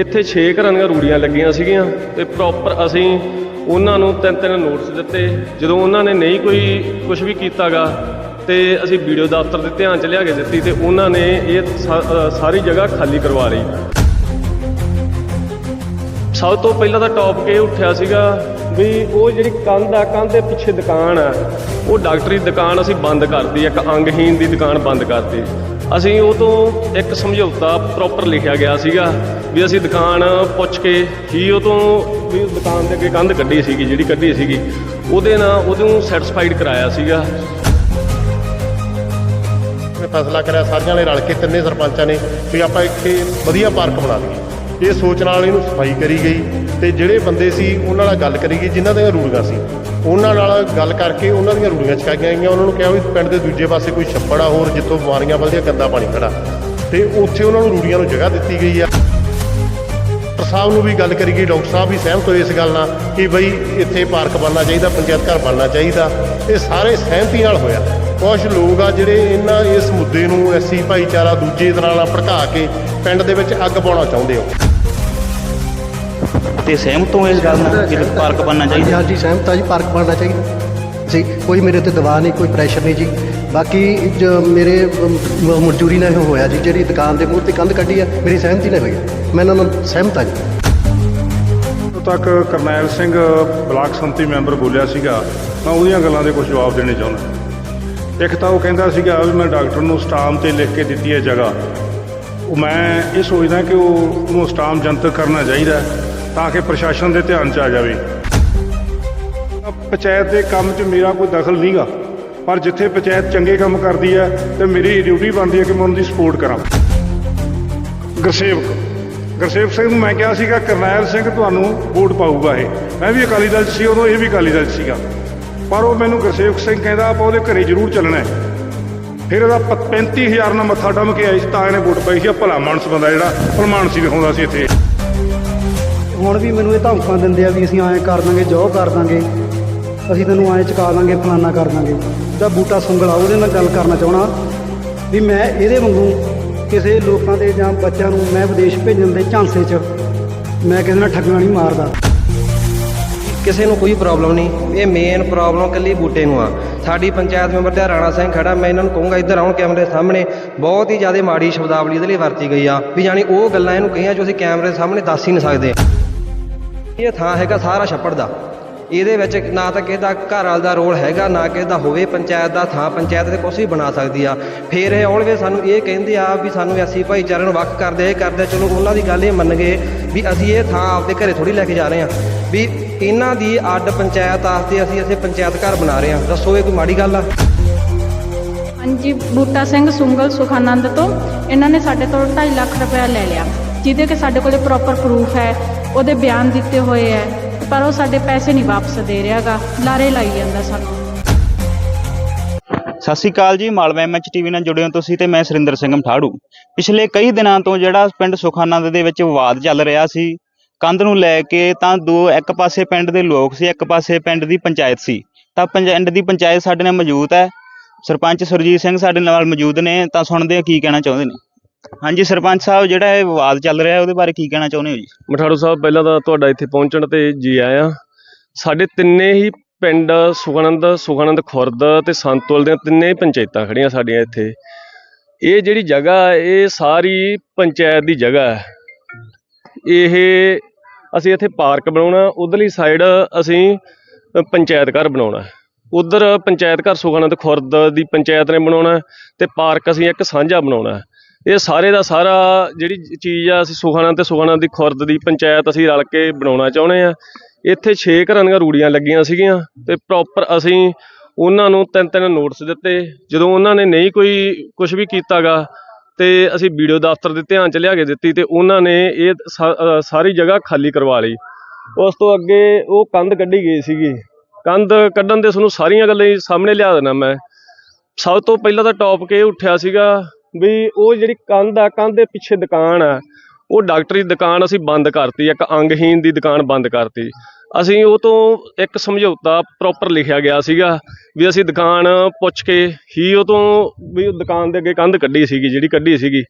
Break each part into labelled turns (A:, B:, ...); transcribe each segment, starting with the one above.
A: ਇੱਥੇ 6 ਘਰਾਂ ਦੀਆਂ ਰੂੜੀਆਂ ਲੱਗੀਆਂ ਸੀਗੀਆਂ ਤੇ ਪ੍ਰੋਪਰ ਅਸੀਂ ਉਹਨਾਂ ਨੂੰ ਤਿੰਨ ਤਿੰਨ ਨੋਟਿਸ ਦਿੱਤੇ। ਜਦੋਂ ਉਹਨਾਂ ਨੇ ਨਹੀਂ ਕੋਈ ਕੁਝ ਵੀ ਕੀਤਾਗਾ ਤੇ ਅਸੀਂ ਵੀਡੀਓ ਦਫ਼ਤਰ ਦੇ ਧਿਆਨ ਚ ਲਿਆ ਕੇ ਦਿੱਤੀ ਤੇ ਉਹਨਾਂ ਨੇ ਇਹ ਸਾਰੀ ਜਗ੍ਹਾ ਖਾਲੀ ਕਰਵਾ ਲਈ। ਸਭ ਤੋਂ ਪਹਿਲਾਂ ਤਾਂ ਟੌਪ ਕੇ ਉੱਠਿਆ ਸੀਗਾ ਵੀ ਉਹ ਜਿਹੜੀ ਕੰਧ ਆ, ਕੰਧ ਦੇ ਪਿੱਛੇ ਦੁਕਾਨ ਆ, ਉਹ ਡਾਕਟਰੀ ਦੁਕਾਨ ਅਸੀਂ ਬੰਦ ਕਰਤੀ, ਇੱਕ ਅੰਗਹੀਨ ਦੀ ਦੁਕਾਨ ਬੰਦ ਕਰਤੀ। ਅਸੀਂ ਉਹ ਤੋਂ ਇੱਕ ਸਮਝੌਤਾ ਪ੍ਰੋਪਰ ਲਿਖਿਆ ਗਿਆ ਸੀਗਾ ਵੀ ਅਸੀਂ ਦੁਕਾਨ ਪੁੱਛ ਕੇ ਹੀ ਉਹ ਤੋਂ ਵੀ ਦੁਕਾਨ ਦੇ ਅੱਗੇ ਕੰਧ ਕੱਢੀ ਸੀਗੀ, ਜਿਹੜੀ ਕੱਢੀ ਸੀਗੀ, ਉਹਦੇ ਨਾਲ ਉਹਨੂੰ ਸੈਟੀਸਫਾਈਡ ਕਰਾਇਆ ਸੀਗਾ।
B: ਨੇ ਫੈਸਲਾ ਕਰਿਆ, ਸਾਰਿਆਂ ਨੇ ਰਲ ਕੇ ਤਿੰਨੇ ਸਰਪੰਚਾਂ ਨੇ ਵੀ ਆਪਾਂ ਇੱਥੇ ਵਧੀਆ ਪਾਰਕ ਬਣਾ ਲਈਏ। ਇਹ ਸੋਚ ਨਾਲ ਇਹਨੂੰ ਸਫ਼ਾਈ ਕਰੀ ਗਈ ਤੇ ਜਿਹੜੇ ਬੰਦੇ ਸੀ, ਉਹਨਾਂ ਨਾਲ ਗੱਲ ਕਰੀ ਗਈ, ਜਿਨ੍ਹਾਂ ਦੀਆਂ ਰੂੜੀਆਂ ਸੀ। ਉਹਨਾਂ ਨਾਲ ਗੱਲ ਕਰਕੇ ਉਹਨਾਂ ਦੀਆਂ ਰੂੜੀਆਂ ਚਕਾਈਆਂ ਗਈਆਂ। ਉਹਨਾਂ ਨੂੰ ਕਿਹਾ ਵੀ ਪਿੰਡ ਦੇ ਦੂਜੇ ਪਾਸੇ ਕੋਈ ਛੱਪੜ ਆ ਹੋਰ ਜਿੱਥੋਂ ਬਿਮਾਰੀਆਂ ਵੱਲਦੀਆਂ ਗੰਦਾ ਪਾਣੀ ਖੜਾ। ਤੇ ਉੱਥੇ ਉਹਨਾਂ ਨੂੰ ਰੂੜੀਆਂ ਨੂੰ ਜਗ੍ਹਾ ਦਿੱਤੀ ਗਈ ਆ। ਡਾਕਟਰ ਸਾਹਿਬ ਨੂੰ ਵੀ ਗੱਲ ਕਰੀ ਗਈ। ਡਾਕਟਰ ਸਾਹਿਬ ਵੀ ਸਹਿਮਤ ਹੋਏ ਇਸ ਗੱਲ ਨਾਲ ਕਿ ਬਈ ਇੱਥੇ ਪਾਰਕ ਬਣਨਾ ਚਾਹੀਦਾ, ਪੰਚਾਇਤ ਘਰ ਬਣਨਾ ਚਾਹੀਦਾ। ਇਹ ਸਾਰੇ ਸਹਿਮਤੀ ਨਾਲ ਹੋਇਆ। ਕੁਝ ਲੋਕ ਆ ਜਿਹੜੇ ਇਹਨਾਂ ਇਸ ਮੁੱਦੇ ਨੂੰ ਐਸੀ ਭਾਈਚਾਰਾ ਦੂਜੇ ਤਰ੍ਹਾਂ ਨਾਲ ਭੜਕਾ ਕੇ ਪਿੰਡ ਦੇ ਵਿੱਚ ਅੱਗ ਪਾਉਣਾ ਚਾਹੁੰਦੇ ਹੋ
C: ਤੇ ਸਹਿਮਤ ਹੋ ਇਸ ਗੱਲ ਨਾਲ ਕਿ ਪਾਰਕ ਬਣਨਾ ਚਾਹੀਦਾ।
D: ਹਾਂਜੀ ਸਹਿਮਤ ਆ ਜੀ ਪਾਰਕ ਬਣਨਾ ਚਾਹੀਦਾ। ਜੀ ਕੋਈ ਮੇਰੇ ਤੇ ਦਬਾਅ ਨਹੀਂ ਕੋਈ ਪ੍ਰੈਸ਼ਰ ਨਹੀਂ ਜੀ। ਬਾਕੀ ਜੋ ਮੇਰੇ ਮਨਜ਼ੂਰੀ ਨਾਲ ਇਹ ਹੋਇਆ ਜੀ ਜਿਹੜੀ ਦੁਕਾਨ ਦੇ ਮੂਹਰ ਤੇ ਕੰਧ ਕੱਢੀ ਆ ਮੇਰੀ ਸਹਿਮਤੀ ਨਾਲ ਹੋਈ ਆ। ਮੈਂ ਇਹਨਾਂ ਨਾਲ ਸਹਿਮਤ ਆ ਜੀ।
E: ਤੱਕ ਕਰਨੈਲ ਸਿੰਘ ਬਲਾਕ ਸੰਮਤੀ ਮੈਂਬਰ ਬੋਲਿਆ ਸੀਗਾ ਮੈਂ ਉਹਦੀਆਂ ਗੱਲਾਂ ਦੇ ਕੁਝ ਜਵਾਬ ਦੇਣੇ ਚਾਹੁੰਦਾ ਇੱਕ ਤਾਂ ਉਹ ਕਹਿੰਦਾ ਸੀਗਾ ਵੀ ਮੈਂ ਡਾਕਟਰ ਨੂੰ ਸਟਾਮ ਤੇ ਲਿਖ ਕੇ ਦਿੱਤੀ ਹੈ ਜਗ੍ਹਾ। ਉਹ ਮੈਂ ਇਹ ਸੋਚਦਾ ਕਿ ਉਹ ਉਹਨੂੰ ਸਟਾਮ ਜਨਤਕ ਕਰਨਾ ਚਾਹੀਦਾ ਹੈ। ਤਾਂ ਕਿ ਪ੍ਰਸ਼ਾਸਨ ਦੇ ਧਿਆਨ 'ਚ ਆ ਜਾਵੇ। ਪੰਚਾਇਤ ਦੇ ਕੰਮ 'ਚ ਮੇਰਾ ਕੋਈ ਦਖਲ ਨਹੀਂਗਾ। ਪਰ ਜਿੱਥੇ ਪੰਚਾਇਤ ਚੰਗੇ ਕੰਮ ਕਰਦੀ ਹੈ, ਤੇ ਮੇਰੀ ਡਿਊਟੀ ਬਣਦੀ ਹੈ ਕਿ ਮੈਂ ਉਹਨਾਂ ਦੀ ਸਪੋਰਟ ਕਰਾਂ। ਗੁਰਸੇਵਕ। ਗੁਰਸੇਵਕ ਸਿੰਘ ਨੂੰ ਮੈਂ ਕਿਹਾ ਸੀਗਾ, ਕਰਨੈਲ ਸਿੰਘ, ਤੁਹਾਨੂੰ ਵੋਟ ਪਾਊਗਾ ਇਹ। ਮੈਂ ਵੀ ਅਕਾਲੀ ਦਲ 'ਚ ਸੀ, ਉਦੋਂ ਇਹ ਵੀ ਅਕਾਲੀ ਦਲ 'ਚ ਸੀਗਾ। ਪਰ ਉਹ ਮੈਨੂੰ ਗੁਰਸੇਵਕ ਸਿੰਘ ਕਹਿੰਦਾ, ਆਪਾਂ ਉਹਦੇ ਘਰੇ ਜ਼ਰੂਰ ਚੱਲਣਾ ਹੈ। ਫਿਰ ਉਹਦਾ ਪ- 35000 ਨਾਲ ਮੱਥਾ ਡੰਮ ਕੇ ਆਈ ਸੀ, ਤਾਂ ਇਹਨੇ ਵੋਟ ਪਾਈ ਸੀ। ਭਲਾ ਮਾਨਸ ਬੰਦਾ ਜਿਹੜਾ ਭਲਮਾਨ ਸੀ ਦਿਖਾਉਂਦਾ ਸੀ ਇੱਥੇ।
F: ਹੁਣ ਵੀ ਮੈਨੂੰ ਇਹ ਧਮਕਾਂ ਦਿੰਦੇ ਆ ਵੀ ਅਸੀਂ ਐਂ ਕਰ ਦਾਂਗੇ, ਜੋ ਕਰ ਦਾਂਗੇ, ਅਸੀਂ ਤੈਨੂੰ ਐਂ ਚੁਕਾ ਦਾਂਗੇ, ਫਲਾਨਾ ਕਰ ਦਾਂਗੇ। ਤਾਂ ਬੂਟਾ ਸੁੰਗਲਾ, ਉਹਦੇ ਨਾਲ ਗੱਲ ਕਰਨਾ ਚਾਹਣਾ ਵੀ ਮੈਂ ਇਹਦੇ ਵਾਂਗੂ ਕਿਸੇ ਲੋਕਾਂ ਦੇ ਜਾਂ ਬੱਚਿਆਂ ਨੂੰ ਮੈਂ ਵਿਦੇਸ਼ ਭੇਜਣ ਦੇ ਝਾਂਸੇ 'ਚ ਮੈਂ ਕਿਸੇ ਨਾਲ ਠੱਗਣਾ ਨਹੀਂ ਮਾਰਦਾ।
G: ਕਿਸੇ ਨੂੰ ਕੋਈ ਪ੍ਰੋਬਲਮ ਨਹੀਂ। ਇਹ ਮੇਨ ਪ੍ਰੋਬਲਮ ਇਕੱਲੀ ਬੂਟੇ ਨੂੰ ਆ। ਸਾਡੀ ਪੰਚਾਇਤ ਮੈਂਬਰ ਤੇ ਰਾਣਾ ਸਿੰਘ ਖੜਾ, ਮੈਂ ਇਹਨਾਂ ਨੂੰ ਕਹੂੰਗਾ, ਇੱਧਰ ਆਉਣ ਕੈਮਰੇ ਸਾਹਮਣੇ। ਬਹੁਤ ਹੀ ਜ਼ਿਆਦਾ ਮਾੜੀ ਸ਼ਬਦਾਵਲੀ ਇਹਦੇ ਲਈ ਵਰਤੀ ਗਈ ਆ। ਵੀ ਜਾਨੀ ਉਹ ਗੱਲਾਂ ਇਹਨੂੰ ਕਹੀਆਂ ਜੋ ਅਸੀਂ ਕੈਮਰੇ ਸਾਹਮਣੇ ਦੱਸ ਹੀ ਨਹੀਂ ਸਕਦੇ। ਇਹ ਥਾਂ ਹੈਗਾ ਸਾਰਾ ਛੱਪੜ ਦਾ। ਇਹਦੇ ਵਿੱਚ ਨਾ ਤਾਂ ਕਿਸੇ ਦਾ ਘਰ ਵਾਲ ਦਾ ਰੋਲ ਹੈਗਾ, ਨਾ ਕਿਸੇ ਦਾ ਹੋਵੇ ਪੰਚਾਇਤ ਦਾ, ਥਾਂ ਪੰਚਾਇਤ ਤੇ ਕੁਛ ਵੀ ਬਣਾ ਸਕਦੀ ਆ। ਫਿਰ ਇਹ ਆਲਵੇ ਸਾਨੂੰ ਇਹ ਕਹਿੰਦੇ ਆ ਵੀ ਸਾਨੂੰ ਐਸੀ ਭਾਈਚਾਰੇ ਨੂੰ ਵੱਖ ਕਰਦੇ, ਇਹ ਕਰਦੇ, ਚਲੋ ਉਹਨਾਂ ਦੀ ਗੱਲ ਇਹ ਮੰਨ ਗਏ ਵੀ ਅਸੀਂ ਇਹ ਥਾਂ ਆਪਦੇ ਘਰੇ ਥੋੜੀ ਲੈ ਕੇ ਜਾ ਰਹੇ ਆ। ਵੀ ਇਹਨਾਂ ਦੀ ਅੱਡ ਪੰਚਾਇਤ ਆਸਤੇ ਅਸੀਂ ਅਸੀਂ ਪੰਚਾਇਤ ਘਰ ਬਣਾ ਰਹੇ ਆ। ਦੱਸੋ ਇਹ ਕੋਈ ਮਾੜੀ ਗੱਲ ਆ?
H: ਹਾਂਜੀ, ਬੂਟਾ ਸਿੰਘ ਸੁੰਗਲ ਸੁਖਾਨੰਦ ਤੋਂ। ਇਹਨਾਂ ਨੇ ਸਾਡੇ ਤੋਂ 2.5 ਲੱਖ ਰੁਪਇਆ ਲੈ ਲਿਆ, ਜਿਹਦੇ ਕਿ ਸਾਡੇ ਕੋਲੇ ਪ੍ਰੋਪਰ ਪ੍ਰੂਫ ਹੈ। ਉਹਦੇ ਬਿਆਨ ਦਿੱਤੇ ਹੋਏ ਹੈ, ਪਰ ਉਹ ਸਾਡੇ ਪੈਸੇ ਨਹੀਂ ਵਾਪਸ ਦੇ ਰਿਹਾਗਾ। ਲਾਰੇ ਲਾਈ ਜਾਂਦਾ ਸਾਨੂੰ।
C: ਸਤਿ ਸ਼੍ਰੀ ਅਕਾਲ ਜੀ, ਮਾਲਵਾ ਐਮਐਚ ਟੀਵੀ ਨਾਲ ਜੁੜੇ ਹੋ ਤੁਸੀਂ ਤੇ ਮੈਂ ਸੁਰਿੰਦਰ ਸਿੰਘ ਮਠਾੜੂ ਪਿਛਲੇ ਕਈ ਦਿਨਾਂ ਤੋਂ ਜਿਹੜਾ ਪਿੰਡ ਸੁਖਾਨੰਦ ਦੇ ਵਿੱਚ ਵਿਵਾਦ ਚੱਲ ਰਿਹਾ ਸੀ, ਕੰਧ ਨੂੰ ਲੈ ਕੇ ਤਾਂ ਦੋ ਇੱਕ ਪਾਸੇ ਪਿੰਡ ਦੇ ਲੋਕ ਸੀ, ਇੱਕ ਪਾਸੇ ਪਿੰਡ ਦੀ ਪੰਚਾਇਤ ਸੀ। ਤਾਂ ਪਿੰਡ ਦੀ ਪੰਚਾਇਤ ਸਾਡੇ ਨਾਲ ਮੌਜੂਦ ਹੈ। ਸਰਪੰਚ ਸੁਰਜੀਤ ਸਿੰਘ ਸਾਡੇ ਨਾਲ ਮੌਜੂਦ ਨੇ, ਤਾਂ ਸੁਣਦੇ ਆ ਕੀ ਕਹਿਣਾ ਚਾਹੁੰਦੇ ਨੇ। ਹਾਂਜੀ ਸਰਪੰਚ ਸਾਹਿਬ ਜਿਹੜਾ ਇਹ ਵਿਵਾਦ ਚੱਲ ਰਿਹਾ ਉਹਦੇ ਬਾਰੇ ਕੀ ਕਹਿਣਾ ਚਾਹੁੰਦੇ ਹੋ ਜੀ?
A: ਮਠਾੜੂ ਸਾਹਿਬ ਪਹਿਲਾਂ ਤਾਂ ਤੁਹਾਡਾ ਇੱਥੇ ਪਹੁੰਚਣ ਤੇ ਜੀ ਆਇਆਂ। ਸਾਡੇ ਤਿੰਨੇ ਹੀ ਪਿੰਡ ਸੁਖਾਨੰਦ ਸੁਖਾਨੰਦ ਖੁਰਦ ਤੇ ਸੰਤੋਲ ਦੀਆਂ ਤਿੰਨੇ ਹੀ ਪੰਚਾਇਤਾਂ ਖੜੀਆਂ ਸਾਡੀਆਂ ਇੱਥੇ। ਇਹ ਜਿਹੜੀ ਜਗ੍ਹਾ ਇਹ ਸਾਰੀ ਪੰਚਾਇਤ ਦੀ ਜਗ੍ਹਾ ਹੈ। ਇਹ ਅਸੀਂ ਇੱਥੇ ਪਾਰਕ ਬਣਾਉਣਾ ਉਧਰਲੀ ਸਾਈਡ ਅਸੀਂ ਅ, ਪੰਚਾਇਤ ਘਰ ਬਣਾਉਣਾ ਉਧਰ ਪੰਚਾਇਤ ਘਰ ਸੁਖਾਨੰਦ ਖੁਰਦ ਦੀ ਪੰਚਾਇਤ ਨੇ ਬਣਾਉਣਾ ਹੈ ਤੇ ਪਾਰਕ ਅਸੀਂ ਇੱਕ ਸਾਂਝਾ ਬਣਾਉਣਾ ਇਹ ਸਾਰੇ ਦਾ ਸਾਰਾ ਜਿਹੜੀ ਚੀਜ਼ ਆ, ਅਸੀਂ ਸੁਖਾਨੰਦ ਤੇ ਸੁਖਾਨੰਦ ਦੀ ਖੁਰਦ ਦੀ ਪੰਚਾਇਤ ਅਸੀਂ ਰਲ ਕੇ ਬਣਾਉਣਾ ਚਾਹੁੰਦੇ ਆ। ਇੱਥੇ 6 ਘਰਾਂ ਦੀਆਂ ਰੂੜੀਆਂ ਲੱਗੀਆਂ ਸੀਗੀਆਂ ਤੇ ਪ੍ਰੋਪਰ ਅਸੀਂ ਉਹਨਾਂ ਨੂੰ ਤਿੰਨ ਤਿੰਨ ਨੋਟਿਸ ਦਿੱਤੇ। ਜਦੋਂ ਉਹਨਾਂ ਨੇ ਨਹੀਂ ਕੋਈ ਕੁਝ ਵੀ ਕੀਤਾਗਾ ਤੇ ਅਸੀਂ ਵੀਡੀਓ ਦਫ਼ਤਰ ਦੇ ਧਿਆਨ ਚ ਲਿਆ ਕੇ ਦਿੱਤੀ ਤੇ ਉਹਨਾਂ ਨੇ ਇਹ ਸਾਰੀ ਜਗ੍ਹਾ ਖਾਲੀ ਕਰਵਾ ਲਈ। ਉਸ ਤੋਂ ਅੱਗੇ ਉਹ ਕੰਧ ਕੱਢੀ ਗਈ ਸੀਗੀ। ਕੰਧ ਕੱਢਣ ਦੇ ਤੁਹਾਨੂੰ ਸਾਰੀਆਂ ਗੱਲਾਂ ਸਾਹਮਣੇ ਲਿਆ ਦੇਣਾ ਮੈਂ। ਸਭ ਤੋਂ ਪਹਿਲਾਂ ਤਾਂ ਟੌਪ ਕੇ ਉੱਠਿਆ ਸੀਗਾ। ਵੀ ਉਹ ਜਿਹੜੀ ਕੰਧ ਆ ਕੰਧ ਦੇ ਪਿੱਛੇ ਦੁਕਾਨ ਆ ਉਹ ਡਾਕਟਰੀ ਦੁਕਾਨ ਅਸੀਂ ਬੰਦ ਕਰਤੀ ਇੱਕ ਅੰਗਹੀਨ ਦੀ ਦੁਕਾਨ ਬੰਦ ਕਰਤੀ। ਅਸੀਂ ਉਹ ਤੋਂ ਇੱਕ ਸਮਝੌਤਾ ਪ੍ਰੋਪਰ ਲਿਖਿਆ ਗਿਆ ਸੀਗਾ ਵੀ ਅਸੀਂ ਦੁਕਾਨ ਪੁੱਛ ਕੇ ਹੀ ਉਹ ਤੋਂ ਵੀ ਉਹ ਦੁਕਾਨ ਦੇ ਅੱਗੇ ਕੰਧ ਕੱਢੀ ਸੀਗੀ ਜਿਹੜੀ ਕੱਢੀ ਸੀਗੀ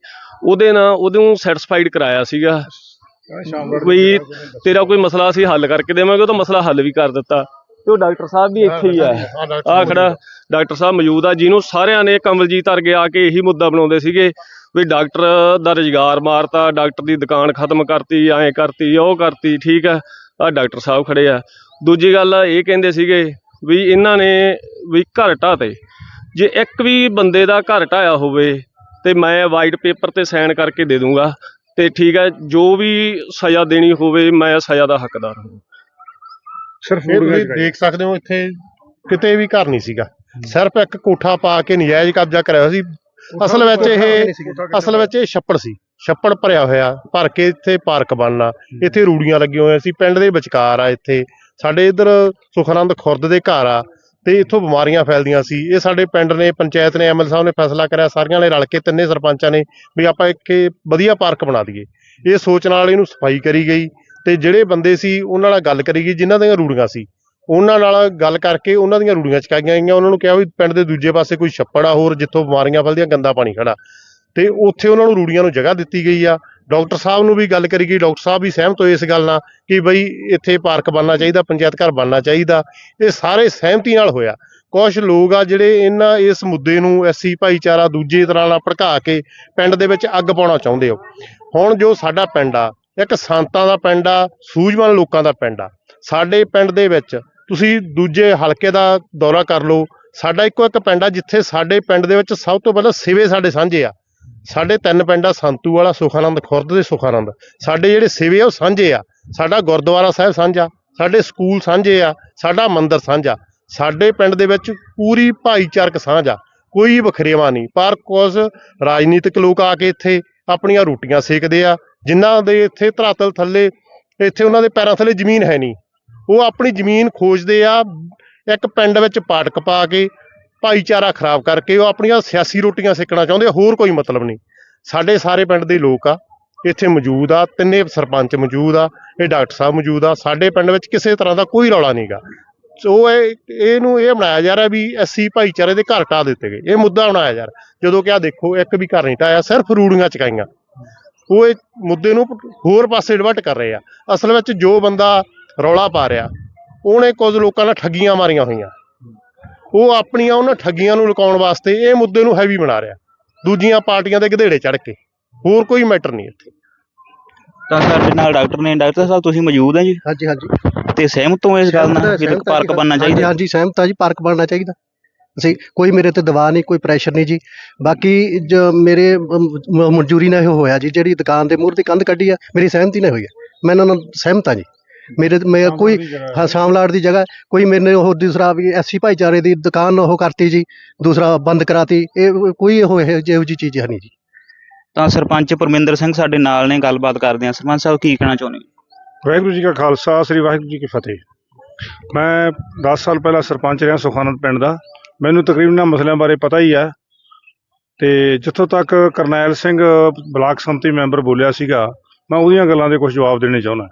A: ਉਹਦੇ ਨਾਲ ਉਹਨੂੰ ਸੈਟੀਸਫਾਈਡ ਕਰਾਇਆ ਸੀਗਾ ਵੀ ਤੇਰਾ ਕੋਈ ਮਸਲਾ ਅਸੀਂ ਹੱਲ ਕਰਕੇ ਦੇਵਾਂਗੇ ਉਹ ਤਾਂ ਮਸਲਾ ਹੱਲ ਵੀ ਕਰ ਦਿੱਤਾ। ਤੇ ਉਹ ਡਾਕਟਰ ਸਾਹਿਬ ਵੀ ਇੱਥੇ ਹੀ ਆ। ਆ ਖੜਾ ਡਾਕਟਰ ਸਾਹਿਬ ਮੌਜੂਦ ਆ ਜਿਹਨੂੰ ਸਾਰਿਆਂ ਨੇ ਕਮਲਜੀਤ ਵਰਗੇ ਆ ਕੇ ਇਹੀ ਮੁੱਦਾ ਬਣਾਉਂਦੇ ਸੀਗੇ ਵੀ ਡਾਕਟਰ ਦਾ ਰੁਜ਼ਗਾਰ ਮਾਰਤਾ ਡਾਕਟਰ ਦੀ ਦੁਕਾਨ ਖਤਮ ਕਰਤੀ ਐਂ ਕਰਤੀ ਉਹ ਕਰਤੀ ਠੀਕ ਆ ਆ ਡਾਕਟਰ ਸਾਹਿਬ ਖੜੇ ਆ। ਦੂਜੀ ਗੱਲ ਇਹ ਕਹਿੰਦੇ ਸੀਗੇ ਵੀ ਇਹਨਾਂ ਨੇ ਵੀ ਘਰ ਢਾਤੇ। ਜੇ ਇੱਕ ਵੀ ਬੰਦੇ ਦਾ ਘਰ ਢਾਇਆ ਹੋਵੇ ਤੇ ਮੈਂ ਵਾਈਟ ਪੇਪਰ ਤੇ ਸਾਈਨ ਕਰਕੇ ਦੇ ਦੂੰਗਾ ਤੇ ਠੀਕ ਹੈ ਜੋ ਵੀ ਸਜ਼ਾ ਦੇਣੀ ਹੋਵੇ ਮੈਂ ਸਜ਼ਾ ਦਾ ਹੱਕਦਾਰ ਹਾਂ।
E: ਸਿਰਫ
B: ਇਹ ਤੁਸੀਂ ਦੇਖ ਸਕਦੇ ਹੋ ਇੱਥੇ ਕਿਤੇ ਵੀ ਘਰ ਨਹੀਂ ਸੀਗਾ। ਸਿਰਫ ਇੱਕ ਕੋਠਾ ਪਾ ਕੇ ਨਜਾਇਜ਼ ਕਬਜ਼ਾ ਕਰਿਆ ਹੋਇਆ ਸੀ। ਅਸਲ ਵਿੱਚ ਇਹ ਅਸਲ ਵਿੱਚ ਇਹ ਛੱਪੜ ਸੀ। ਛੱਪੜ ਭਰਿਆ ਹੋਇਆ ਭਰ ਕੇ ਇੱਥੇ ਪਾਰਕ ਬਣਨਾ। ਇੱਥੇ ਰੂੜੀਆਂ ਲੱਗੀਆਂ ਹੋਈਆਂ ਸੀ। ਪਿੰਡ ਦੇ ਵਿਚਕਾਰ ਆ ਇੱਥੇ। ਸਾਡੇ ਇੱਧਰ ਸੁਖਨੰਦ ਖੁਰਦ ਦੇ ਘਰ ਆ ਤੇ ਇੱਥੋਂ ਬਿਮਾਰੀਆਂ ਫੈਲਦੀਆਂ ਸੀ। ਇਹ ਸਾਡੇ ਪਿੰਡ ਨੇ ਪੰਚਾਇਤ ਨੇ ਐਮਐਲ ਸਾਹਿਬ ਨੇ ਫੈਸਲਾ ਕਰਿਆ। ਸਾਰਿਆਂ ਨੇ ਰਲ ਕੇ ਤਿੰਨੇ ਸਰਪੰਚਾਂ ਨੇ ਵੀ ਆਪਾਂ ਇੱਕ ਵਧੀਆ ਪਾਰਕ ਬਣਾ ਦਈਏ। ਇਹ ਸੋਚ ਨਾਲ ਇਹਨੂੰ ਸਫ਼ਾਈ ਕਰੀ ਗਈ। ਤੇ ਜਿਹੜੇ ਬੰਦੇ ਸੀ, ਉਹਨਾਂ ਨਾਲ ਗੱਲ ਕਰੀ ਗਈ, ਜਿਨ੍ਹਾਂ ਦੀਆਂ ਰੂੜੀਆਂ ਸੀ। ਉਹਨਾਂ ਨਾਲ ਗੱਲ ਕਰਕੇ ਉਹਨਾਂ ਦੀਆਂ ਰੂੜੀਆਂ ਚਕਾਈਆਂ ਗਈਆਂ। ਉਹਨਾਂ ਨੂੰ ਕਿਹਾ ਵੀ ਪਿੰਡ ਦੇ ਦੂਜੇ ਪਾਸੇ ਕੋਈ ਛੱਪੜ ਆ, ਹੋਰ ਜਿੱਥੋਂ ਬਿਮਾਰੀਆਂ ਫੈਲਦੀਆਂ, ਗੰਦਾ ਪਾਣੀ ਖੜਾ। ਤੇ ਉੱਥੇ ਉਹਨਾਂ ਨੂੰ ਰੂੜੀਆਂ ਨੂੰ ਜਗ੍ਹਾ ਦਿੱਤੀ ਗਈ ਆ। ਡਾਕਟਰ ਸਾਹਿਬ ਨੂੰ ਵੀ ਗੱਲ ਕਰੀ ਗਈ। ਡਾਕਟਰ ਸਾਹਿਬ ਵੀ ਸਹਿਮਤ ਹੋਏ ਇਸ ਗੱਲ ਨਾਲ ਕਿ ਬਈ ਇੱਥੇ ਪਾਰਕ ਬਣਨਾ ਚਾਹੀਦਾ, ਪੰਚਾਇਤ ਘਰ ਬਣਨਾ ਚਾਹੀਦਾ। ਇਹ ਸਾਰੇ ਸਹਿਮਤੀ ਨਾਲ ਹੋਇਆ। ਕੁਝ ਲੋਕ ਆ ਜਿਹੜੇ ਇਹਨਾਂ ਇਸ ਮੁੱਦੇ ਨੂੰ ਐਸੀ ਭਾਈਚਾਰਾ ਦੂਜੇ ਤਰ੍ਹਾਂ ਨਾਲ ਭੜਕਾ ਕੇ ਪਿੰਡ ਦੇ ਵਿੱਚ ਅੱਗ ਪਾਉਣਾ ਚਾਹੁੰਦੇ ਹੋ ਹੁਣ ਜੋ ਸਾਡਾ ਪਿੰਡ ਆ ਇੱਕ ਸੰਤਾਂ ਦਾ ਪਿੰਡ ਆ, ਸੂਝਵਾਨ ਲੋਕਾਂ ਦਾ ਪਿੰਡ ਆ। ਸਾਡੇ ਪਿੰਡ ਦੇ ਵਿੱਚ ਤੁਸੀਂ ਦੂਜੇ ਹਲਕੇ ਦਾ ਦੌਰਾ ਕਰ ਲਓ। ਸਾਡਾ ਇੱਕੋ ਇੱਕ ਪਿੰਡ ਆ ਜਿੱਥੇ ਸਾਡੇ ਪਿੰਡ ਦੇ ਵਿੱਚ ਸਭ ਤੋਂ ਪਹਿਲਾਂ ਸਿਵੇ ਸਾਡੇ ਸਾਂਝੇ ਆ। ਸਾਡੇ ਤਿੰਨ ਪਿੰਡ ਆ ਸੰਤੂ ਵਾਲਾ ਸੁਖਾਨੰਦ, ਖੁਰਦ ਦੇ ਸੁਖਾਨੰਦ। ਸਾਡੇ ਜਿਹੜੇ ਸਿਵੇ ਆ ਉਹ ਸਾਂਝੇ ਆ। ਸਾਡਾ ਗੁਰਦੁਆਰਾ ਸਾਹਿਬ ਸਾਂਝਾ, ਸਾਡੇ ਸਕੂਲ ਸਾਂਝੇ ਆ, ਸਾਡਾ ਮੰਦਿਰ ਸਾਂਝਾ। ਸਾਡੇ ਪਿੰਡ ਦੇ ਵਿੱਚ ਪੂਰੀ ਭਾਈਚਾਰਕ ਸਾਂਝ ਆ। ਕੋਈ ਵਖਰੇਵਾ ਨਹੀਂ। ਪਰ ਕੁਝ ਰਾਜਨੀਤਿਕ ਲੋਕ ਆ ਕੇ ਇੱਥੇ ਆਪਣੀਆਂ ਰੋਟੀਆਂ ਸੇਕਦੇ ਆ ਜਿਨ੍ਹਾਂ ਦੇ ਇੱਥੇ ਧਰਾਤਲ ਥੱਲੇ, ਇੱਥੇ ਉਹਨਾਂ ਦੇ ਪੈਰਾਂ ਥੱਲੇ ਜ਼ਮੀਨ ਹੈ ਨਹੀਂ। ਉਹ ਆਪਣੀ ਜ਼ਮੀਨ ਖੋਜਦੇ ਆ, ਇੱਕ ਪਿੰਡ ਵਿੱਚ ਪਾਟਕ ਪਾ ਕੇ, ਭਾਈਚਾਰਾ ਖਰਾਬ ਕਰਕੇ, ਉਹ ਆਪਣੀਆਂ ਸਿਆਸੀ ਰੋਟੀਆਂ ਸੇਕਣਾ ਚਾਹੁੰਦੇ ਆ, ਹੋਰ ਕੋਈ ਮਤਲਬ ਨਹੀਂ। ਸਾਡੇ ਸਾਰੇ ਪਿੰਡ ਦੇ ਲੋਕ ਆ, ਇੱਥੇ ਮੌਜੂਦ ਆ, ਤਿੰਨੇ ਸਰਪੰਚ ਮੌਜੂਦ ਆ, ਇਹ ਡਾਕਟਰ ਸਾਹਿਬ ਮੌਜੂਦ ਆ, ਸਾਡੇ ਪਿੰਡ ਵਿੱਚ ਕਿਸੇ ਤਰ੍ਹਾਂ ਦਾ ਕੋਈ ਰੌਲਾ ਨਹੀਂਗਾ ਸੋ ਇਹ, ਇਹਨੂੰ ਇਹ ਬਣਾਇਆ ਜਾ ਰਿਹਾ ਵੀ ਐਸੀ ਭਾਈਚਾਰੇ ਦੇ ਘਰ ਢਾ ਦਿੱਤੇ ਗਏ। ਇਹ ਮੁੱਦਾ ਬਣਾਇਆ ਜਾ ਰਿਹਾ। ਜਦੋਂ ਕਿ ਆ ਦੇਖੋ, ਇੱਕ ਵੀ ਘਰ ਨਹੀਂ ਢਾਇਆ ਸਿਰਫ ਰੂੜੀਆਂ ਚਕਾਈਆਂ। ਉਹ ਇਹ ਮੁੱਦੇ ਨੂੰ ਹੋਰ ਪਾਸੇ ਡਿਵਰਟ ਕਰ ਰਹੇ ਆ। ਅਸਲ ਵਿੱਚ ਜੋ ਬੰਦਾ ਰੌਲਾ ਪਾ ਰਿਹਾ ਉਹਨੇ ਕੁਝ ਲੋਕਾਂ ਨਾਲ ਠੱਗੀਆਂ ਮਾਰੀਆਂ ਹੋਈਆਂ। ਉਹ ਆਪਣੀਆਂ ਉਹਨਾਂ ਠੱਗੀਆਂ ਨੂੰ ਲੁਕਾਉਣ ਵਾਸਤੇ ਇਹ ਮੁੱਦੇ ਨੂੰ ਹੈਵੀ ਬਣਾ ਰਿਹਾ। ਦੂਜੀਆਂ ਪਾਰਟੀਆਂ ਦੇ ਗਧੇੜੇ ਚੜ ਕੇ। ਹੋਰ ਕੋਈ ਮੈਟਰ ਨਹੀਂ ਇੱਥੇ।
C: ਤਾਂ ਸਾਡੇ ਨਾਲ ਡਾਕਟਰ ਨੇ ਡਾਕਟਰ ਸਾਹਿਬ ਤੁਸੀਂ ਮੌਜੂਦ ਹੈ ਜੀ?
D: ਹਾਂਜੀ ਹਾਂਜੀ।
C: ਤੇ ਸਹਿਮਤ ਹੋ ਇਸ ਗੱਲ ਨਾਲ
D: ਆ
C: ਪਾਰਕ। ਬਣਨਾ ਚਾਹੀਦਾ?
D: ਹਾਂਜੀ ਸਹਿਮਤ ਆ ਜੀ ਪਾਰਕ ਬਣਨਾ ਚਾਹੀਦਾ। ਅਸੀਂ ਕੋਈ ਮੇਰੇ ਤੇ ਦਬਾਅ ਨਹੀਂ ਕੋਈ ਪ੍ਰੈਸ਼ਰ ਨਹੀਂ ਜੀ। ਬਾਕੀ ਜੋ ਮੇਰੇ ਮਨਜ਼ੂਰੀ ਨਾਲ ਇਹ ਹੋਇਆ ਜੀ ਜਿਹੜੀ ਦੁਕਾਨ ਦੇ ਮੂਹਰੇ ਤੇ ਕੰਧ ਕੱਢੀ ਆ ਮੇਰੀ ਸਹਿਮਤੀ ਨਾਲ ਹੋਈ ਆ। ਮੈਂ ਇਹਨਾਂ ਨਾਲ ਸਹਿਮਤ ਆ ਜੀ। ਮੇਰੇ ਮੈਂ ਕੋਈ ਹਾਂ ਸ਼ਾਮਲਾਟ ਦੀ ਜਗ੍ਹਾ ਕੋਈ ਮੈਨੇ ਉਹ ਦੂਸਰਾ ਵੀ ਐਸੀ ਭਾਈਚਾਰੇ ਦੀ ਦੁਕਾਨ ਉਹ ਕਰਤੀ ਜੀ ਦੂਸਰਾ ਬੰਦ ਕਰਾਤੀ ਇਹ ਕੋਈ ਉਹ ਇਹੋ ਜਿਹੀ ਚੀਜ਼ ਹੈ ਨਹੀਂ ਜੀ।
C: ਤਾਂ ਸਰਪੰਚ ਪਰਮਿੰਦਰ ਸਿੰਘ ਸਾਡੇ ਨਾਲ ਨੇ ਗੱਲਬਾਤ ਕਰਦੇ ਆ ਸਰਪੰਚ ਸਾਹਿਬ ਕੀ ਕਹਿਣਾ ਚਾਹੁੰਦੇ ਹੋ?
E: ਵਾਹਿਗੁਰੂ ਜੀ ਕਾ ਖਾਲਸਾ ਸ੍ਰੀ ਵਾਹਿਗੁਰੂ ਜੀ ਕੀ ਫਤਿਹ। ਮੈਂ 10 ਸਾਲ ਪਹਿਲਾਂ ਸਰਪੰਚ ਰਿਹਾ ਸੁਖਾਨੰਦ ਪਿੰਡ ਦਾ। ਮੈਨੂੰ ਤਕਰੀਬਨ ਇਹਨਾਂ ਮਸਲਿਆਂ ਬਾਰੇ ਪਤਾ ਹੀ ਹੈ ਤੇ ਜਿੱਥੋਂ ਤੱਕ ਕਰਨੈਲ ਸਿੰਘ ਬਲਾਕ ਸੰਮਤੀ ਮੈਂਬਰ ਬੋਲਿਆ ਸੀਗਾ, ਮੈਂ ਉਹਦੀਆਂ ਗੱਲਾਂ ਦੇ ਕੁਝ ਜਵਾਬ ਦੇਣੇ ਚਾਹੁੰਦਾ।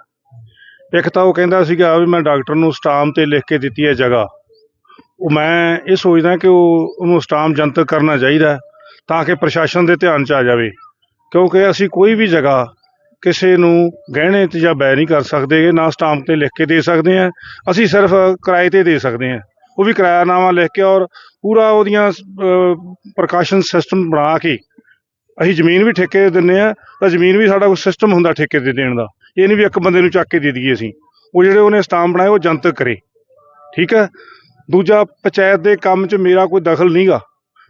E: ਇੱਕ ਤਾਂ ਉਹ ਕਹਿੰਦਾ ਸੀਗਾ ਵੀ ਮੈਂ ਡਾਕਟਰ ਨੂੰ ਸਟਾਮ ਤੇ ਲਿਖ ਕੇ ਦਿੱਤੀ ਹੈ ਜਗ੍ਹਾ। ਉਹ ਮੈਂ ਇਹ ਸੋਚਦਾ ਕਿ ਉਹ, ਉਹਨੂੰ ਸਟਾਮ ਜਨਤਕ ਕਰਨਾ ਚਾਹੀਦਾ ਤਾਂ ਕਿ ਪ੍ਰਸ਼ਾਸਨ ਦੇ ਧਿਆਨ 'ਚ ਆ ਜਾਵੇ। ਕਿਉਂਕਿ ਅਸੀਂ ਕੋਈ ਵੀ ਜਗ੍ਹਾ ਕਿਸੇ ਨੂੰ ਗਹਿਣੇ ਤੇ ਜਾਂ ਬੈ ਨਹੀਂ ਕਰ ਸਕਦੇ, ਨਾ ਸਟਾਂਪ ਤੇ ਲਿਖ ਕੇ ਦੇ ਸਕਦੇ ਆ ਅਸੀਂ ਸਿਰਫ ਕਿਰਾਏ ਤੇ ਦੇ ਸਕਦੇ ਆ ਉਹ ਵੀ ਕਿਰਾਇਆਨਾਮਾ ਲਿਖ ਕੇ ਔਰ ਪੂਰਾ ਉਹਦੀਆਂ ਪ੍ਰਕਾਸ਼ਨ ਸਿਸਟਮ ਬਣਾ ਕੇ ਅਸੀਂ ਜ਼ਮੀਨ ਵੀ ਠੇਕੇ ਦਿੰਨੇ ਆ ਤਾਂ ਜ਼ਮੀਨ ਵੀ ਸਾਡਾ ਕੋਈ ਸਿਸਟਮ ਹੁੰਦਾ ਠੇਕੇ ਤੇ ਦੇਣ ਦਾ। ਇਹ ਨਹੀਂ ਵੀ ਇੱਕ ਬੰਦੇ ਨੂੰ ਚੱਕ ਕੇ ਦੇ ਦਈਏ ਅਸੀਂ। ਉਹ ਜਿਹੜੇ ਉਹਨੇ ਸਟਾਂਪ ਬਣਾਏ, ਉਹ ਜਨਤਕ ਕਰੇ। ਠੀਕ ਹੈ? ਦੂਜਾ, ਪੰਚਾਇਤ ਦੇ ਕੰਮ 'ਚ ਮੇਰਾ ਕੋਈ ਦਖਲ ਨਹੀਂਗਾ